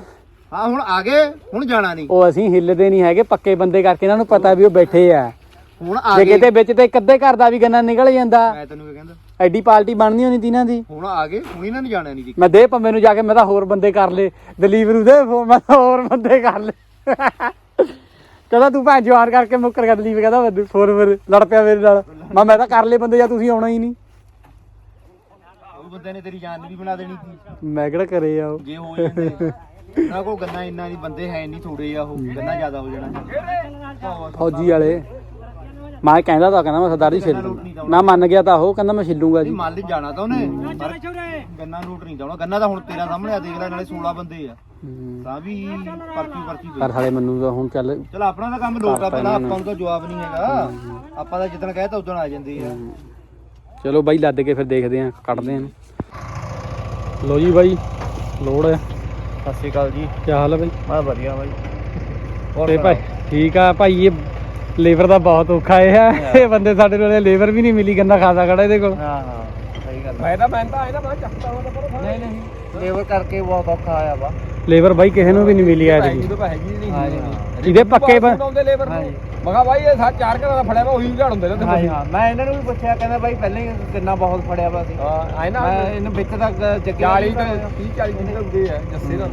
Speaker 4: ਹਾਂ ਹੁਣ ਆ ਗਏ ਹੁਣ ਜਾਣਾ ਨਹੀਂ।
Speaker 1: ਉਹ ਅਸੀਂ ਹਿੱਲਦੇ ਨਹੀਂ ਹੈਗੇ ਪੱਕੇ ਬੰਦੇ ਕਰਕੇ ਇਹਨਾਂ ਨੂੰ ਪਤਾ ਵੀ ਉਹ ਬੈਠੇ ਆ।
Speaker 4: ਹੁਣ ਆ
Speaker 1: ਜੇ
Speaker 4: ਗਏ
Speaker 1: ਕਿਤੇ ਵਿੱਚ ਤੇ ਇੱਕ ਅੱਧੇ ਘਰ ਦਾ ਵੀ ਗੰਨਾ ਨਿਕਲ ਜਾਂਦਾ।
Speaker 4: ਮੈਂ ਤੈਨੂੰ ਕੀ ਕਹਿੰਦਾ?
Speaker 1: ਐਡੀ ਪਾਰਟੀ ਬਣਨੀ ਹੋਣੀ ਤੀ ਇਹਨਾਂ ਦੀ।
Speaker 5: ਹੁਣ ਆ ਗਏ ਹੁਣ ਇਹਨਾਂ ਨੇ ਜਾਣਾ ਨਹੀਂ ਜੀ।
Speaker 1: ਮੈਂ ਦੇ ਪੰਮੇ ਨੂੰ ਜਾ ਕੇ ਮੈਂ ਤਾਂ ਹੋਰ ਬੰਦੇ ਕਰ ਲੇ ਦਲੀਪ ਨੂੰ ਦੇ ਫੋਨ ਮੈਂ ਤਾਂ ਹੋਰ ਬੰਦੇ ਕਰ ਲੇ ਕਹਿੰਦਾ ਤੂੰ ਭੈਣ ਜਵਾਨ ਕਰਕੇ ਮੁੱਕਰ ਗਿਆ ਦਲੀਪ ਕਹਿੰਦਾ ਮੈਨੂੰ ਫੋਨ ਫਿਰ ਲੜ ਪਿਆ ਮੇਰੇ ਨਾਲ। ਮੈਂ ਮੈਂ ਤਾਂ ਕਰ ਲੇ ਬੰਦੇ ਜਾਂ ਤੁਸੀਂ ਆਉਣਾ ਹੀ ਨਹੀਂ।
Speaker 5: ਉਹ ਬੰਦੇ ਨੇ ਤੇਰੀ ਜਾਨ ਵੀ ਬਣਾ ਦੇਣੀ ਸੀ।
Speaker 1: ਮੈਂ ਕਿਹੜਾ ਕਰੇ ਆ ਉਹ?
Speaker 5: ਜੇ ਹੋ ਜਾਂਦੇ ਉਹਨਾਂ ਕੋਲ ਗੰਨਾ ਇੰਨਾ ਨਹੀਂ ਬੰਦੇ ਹੈ ਨਹੀਂ ਥੋੜੇ ਆ ਉਹ ਗੰਨਾ ਜ਼ਿਆਦਾ ਹੋ ਜਾਣਾ।
Speaker 1: ਫੌਜੀ ਵਾਲੇ। ਮੈਂ ਕਹਿੰਦਾ ਤਾਂ ਕਹਿੰਦਾ ਮੈਂ ਸਰਦਾਰ ਜੀ ਛਿੱਲ ਮੈਂ ਮੰਨ ਗਿਆ ਤਾਂ ਉਹ ਕਹਿੰਦਾ ਮੈਂ ਛਿੱਲੂਗਾ
Speaker 5: ਜੀ। ਮੰਨ ਲਈ ਜਾਣਾ ਤਾਂ ਉਹਨੇ ਪਰ ਗੰਨਾ ਲੂਟ ਨਹੀਂ ਜਾਣਾ। ਗੰਨਾ ਤਾਂ ਹੁਣ ਤੇਰਾ ਸਾਹਮਣੇ ਆ ਦੇਖ ਲੈ ਨਾਲੇ 16 ਬੰਦੇ ਆ।
Speaker 1: ਹੂੰ।
Speaker 5: ਤਾਂ ਵੀ ਪਰਚੀ ਪਰਚੀ
Speaker 1: ਪਰ ਸਾਲੇ ਮੈਨੂੰ ਤਾਂ ਹੁਣ ਚੱਲ
Speaker 5: ਚਲ ਆਪਣਾ ਤਾਂ ਕੰਮ ਲੋਟ ਆ ਪਹਿਲਾਂ ਆਪਾਂ ਨੂੰ। ਤਾਂ ਜਵਾਬ ਨਹੀਂ ਹੈਗਾ। ਆਪਾਂ ਤਾਂ ਜਿੱਦਣ ਕਹੇ ਤਾਂ ਉਦੋਂ ਆ ਜਾਂਦੇ ਆ।
Speaker 1: ਚਲੋ ਬਾਈ ਲੱਦ ਕੇ ਫਿਰ ਦੇਖਦੇ ਆਂ ਕੱਢਦੇ ਆਂ। ਲੋ ਜੀ ਬਾਈ ਲੋੜ ਹੈ
Speaker 5: ਸਤਿ ਸ਼੍ਰੀ ਅਕਾਲ ਜੀ।
Speaker 1: ਕੀ ਹਾਲ ਹੈ ਬਾਈ?
Speaker 5: ਮੈਂ ਵਧੀਆ ਬਾਈ।
Speaker 1: ਤੇ ਭਾਈ ਠੀਕ ਆ? ਭਾਈ ਇਹ ਲੇਬਰ ਦਾ ਬਹੁਤ ਔਖਾ ਇਹ ਹੈ। ਇਹ ਬੰਦੇ ਸਾਡੇ ਕੋਲ ਲੇਬਰ ਵੀ ਨਹੀਂ ਮਿਲੀ ਗੰਦਾ ਖਾਸਾ ਖੜਾ ਇਹਦੇ ਕੋਲ।
Speaker 5: ਹਾਂ ਹਾਂ ਸਹੀ ਗੱਲ
Speaker 3: ਮੈਂ ਤਾਂ ਮਿਹਨਤ ਆਇਆ ਨਾ ਮੈਂ ਚੱਕਦਾ ਹਾਂ ਤਾਂ
Speaker 5: ਨਹੀਂ ਨਹੀਂ ਲੇਬਰ ਕਰਕੇ ਬਹੁਤ ਔਖਾ ਆਇਆ ਵਾ।
Speaker 1: ਲੇਬਰ ਬਾਈ ਕਿਸੇ ਨੂੰ ਵੀ ਨਹੀਂ ਮਿਲੀ ਐ
Speaker 3: ਜੀ ਨਹੀਂ
Speaker 5: ਹਾਂ ਜੀ,
Speaker 1: ਇਹਦੇ ਪੱਕੇ ਬ-
Speaker 3: ਆਉਂਦੇ ਲੇਬਰ ਨੂੰ।
Speaker 5: ਹਾਂ ਜੀ।
Speaker 3: ਮੈਂ ਕਿਹਾ ਬਾਈ ਇਹ ਸਾ ਚਾਰ ਘਰਾਂ ਦਾ ਫੜਿਆ ਵਾ ਉਹੀ ਝਾੜ ਹੁੰਦੇ ਨੇ
Speaker 5: ਹਾਂ ਜੀ, ਹਾਂ। ਮੈਂ ਇਹਨਾਂ ਨੂੰ ਵੀ ਪੁੱਛਿਆ ਕਹਿੰਦਾ ਬਾਈ ਪਹਿਲਾਂ ਹੀ ਕਿੰਨਾ ਬਹੁਤ ਫੜਿਆ ਵਾ ਸੀ
Speaker 3: ਹਾਂ ਆਏ ਨਾ।
Speaker 5: ਇਹਨੂੰ ਵਿੱਚ ਤੱਕ ਜੱਗੇ
Speaker 3: 40 ਤੇ 30 40 ਦਿਨ ਹੁੰਦੇ ਆ ਜੱਸੇ ਦਾ।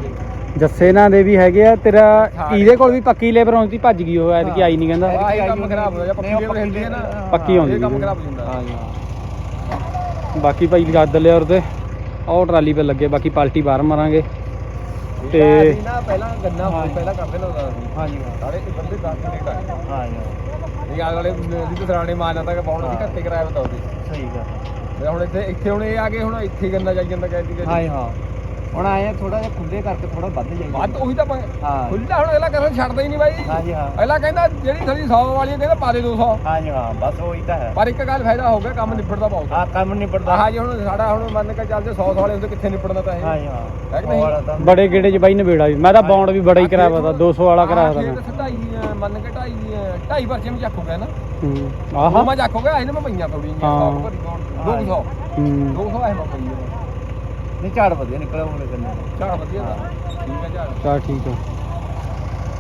Speaker 1: ਜੱਸੇ ਨਾਲ ਦੇ ਵੀ ਹੈਗੇ ਆ ਤੇਰਾ ਇਹਦੇ ਕੋਲ ਵੀ ਪੱਕੀ ਲੇਬਰ ਆਉਂਦੀ ਸੀ ਭੱਜ ਗਈ ਉਹ ਐਤਕੀ ਆਈ ਨਹੀਂ ਕਹਿੰਦਾ।
Speaker 3: ਆਹ ਕੰਮ ਖਰਾਬ ਹੋ ਗਿਆ ਪੱਕੀ ਲੇਬਰ ਹਿਲਦੀ ਹੈ ਨਾ।
Speaker 1: ਪੱਕੀ ਆਉਂਦੀ
Speaker 3: ਇਹ ਕੰਮ। ਖਰਾਬ ਹੋ ਜਾਂਦਾ
Speaker 5: ਹਾਂ ਜੀ।
Speaker 1: ਬਾਕੀ ਭਾਈ ਲੱਦ ਲਿਆ ਉਹਦੇ ਉਹ ਟਰਾਲੀ 'ਤੇ ਲੱਗੇ ਬਾਕੀ ਪਾਲਟੀ ਬਾਹਰ ਮਾਰਾਂਗੇ। ਤੇ
Speaker 3: ਨਾ ਪਹਿਲਾਂ ਗੰਨਾ ਪਹਿਲਾਂ ਕਰਦੇ ਨਾ ਹੁੰਦਾ ਸੀ।
Speaker 5: ਹਾਂ ਜੀ। ਹਾਂ।
Speaker 3: ਸਾਰੇ ਇਹ ਬੰਦੇ 10 ਮਿੰਟ ਆ
Speaker 5: ਹਾਂ ਜੀ। ਹਾਂ।
Speaker 3: ਇਹ ਆਲੇ ਵਾਲੇ ਦੀ ਸਰਾਣੇ ਮਾਰਨਾ ਤਾਂ ਬਾਉਣ ਦੀ ਘੱਟੇ ਕਰਾਇਆ ਬਤਾਉਂਦੇ
Speaker 5: ਸਹੀ ਗੱਲ।
Speaker 3: ਤੇ ਹੁਣ ਇੱਥੇ ਇੱਥੇ ਹੁਣ ਇਹ ਆ ਗਏ ਹੁਣ ਇੱਥੇ ਗੰਨਾ ਜਾਈ ਜਾਂਦਾ ਕਹਿੰਦੀ
Speaker 5: ਹਾਂ ਜੀ ਹਾਂ। ਹੁਣ ਆਏ ਥੋੜਾ ਜਿਹਾ ਖੁੱਲੇ ਕਰਕੇ ਥੋੜਾ ਵੱਧ ਜਾਈਦਾ
Speaker 3: ਵੱਧ ਉਹੀ ਤਾਂ
Speaker 5: ਹਾਂ।
Speaker 3: ਖੁੱਲਦਾ ਹੁਣ ਅਗਲਾ ਨੂੰ ਛੱਡਦਾ ਹੀ ਨਹੀਂ ਬਾਈ।
Speaker 5: ਹਾਂ ਜੀ ਹਾਂ।
Speaker 3: ਅਗਲਾ ਕਹਿੰਦਾ ਜਿਹੜੀ ਥਲੀ 100 ਵਾਲੀ ਹੈ, ਕਹਿੰਦਾ ਪਾ ਦੇ 200
Speaker 5: ਹਾਂ ਜੀ ਹਾਂ ਬਸ ਉਹੀ ਤਾਂ ਹੈ।
Speaker 3: ਪਰ ਇੱਕ ਗੱਲ ਫਾਇਦਾ ਹੋ ਗਿਆ ਕੰਮ ਨਿਬੜਦਾ ਬਹੁਤ।
Speaker 5: ਆ ਕੰਮ ਨਹੀਂ ਪੜਦਾ
Speaker 3: ਆਹ ਜੀ ਹੁਣ ਸਾਡਾ ਹੁਣ ਮੰਨ ਕੇ ਚੱਲਦੇ 100 ਵਾਲੇ ਹੁੰਦੇ ਕਿੱਥੇ ਨਿਬੜਨਾ ਤਾਂ
Speaker 5: ਹਾਂ
Speaker 3: ਇਹ?
Speaker 5: ਜੀ ਹਾਂ।
Speaker 3: ਹੈ ਕਿ ਨਹੀਂ?
Speaker 5: ਤਾਂ
Speaker 1: ਬੜੇ ਗੇੜੇ 'ਚ ਬਾਈ ਨਵੇੜਾ ਵੀ। ਮੈਂ ਤਾਂ ਬੌਂਡ ਵੀ ਬੜਾ ਹੀ ਕਰਾਇਆ ਪਤਾ 200 ਵਾਲਾ ਕਰਾਇਆ ਤਾ ਮੈਂ
Speaker 3: ਢਾਈ ਮੰਨ ਕੇ ਢਾਈ ਢਾਈ ਪਰਚੇ ਵਿੱਚ ਚੱਕੂਗਾ ਨਾ।
Speaker 1: ਹੂੰ ਆਹਾ।
Speaker 3: ਮੈਂ ਚੱਕੂਗਾ ਇਹਨਾਂ ਮੈਂ ਪਈਆਂ ਥੋੜੀਆਂ
Speaker 1: ਹਾਂ।
Speaker 3: 100 ਭਰੀ ਕੋਣ 200
Speaker 1: ਹੂੰ।
Speaker 3: 200 ਹੈ ਮੈਂ ਪਈਆਂ
Speaker 5: ਨਹੀਂ ਝਾੜ ਵਧੀਆ ਨਿਕਲਿਆ ਉਹਨੇ ਕੰਨੇ
Speaker 3: ਝਾੜ ਵਧੀਆ ਦਾ ਠੀਕ ਹੈ ਝਾੜ।
Speaker 1: ਚਾ ਠੀਕ ਆ।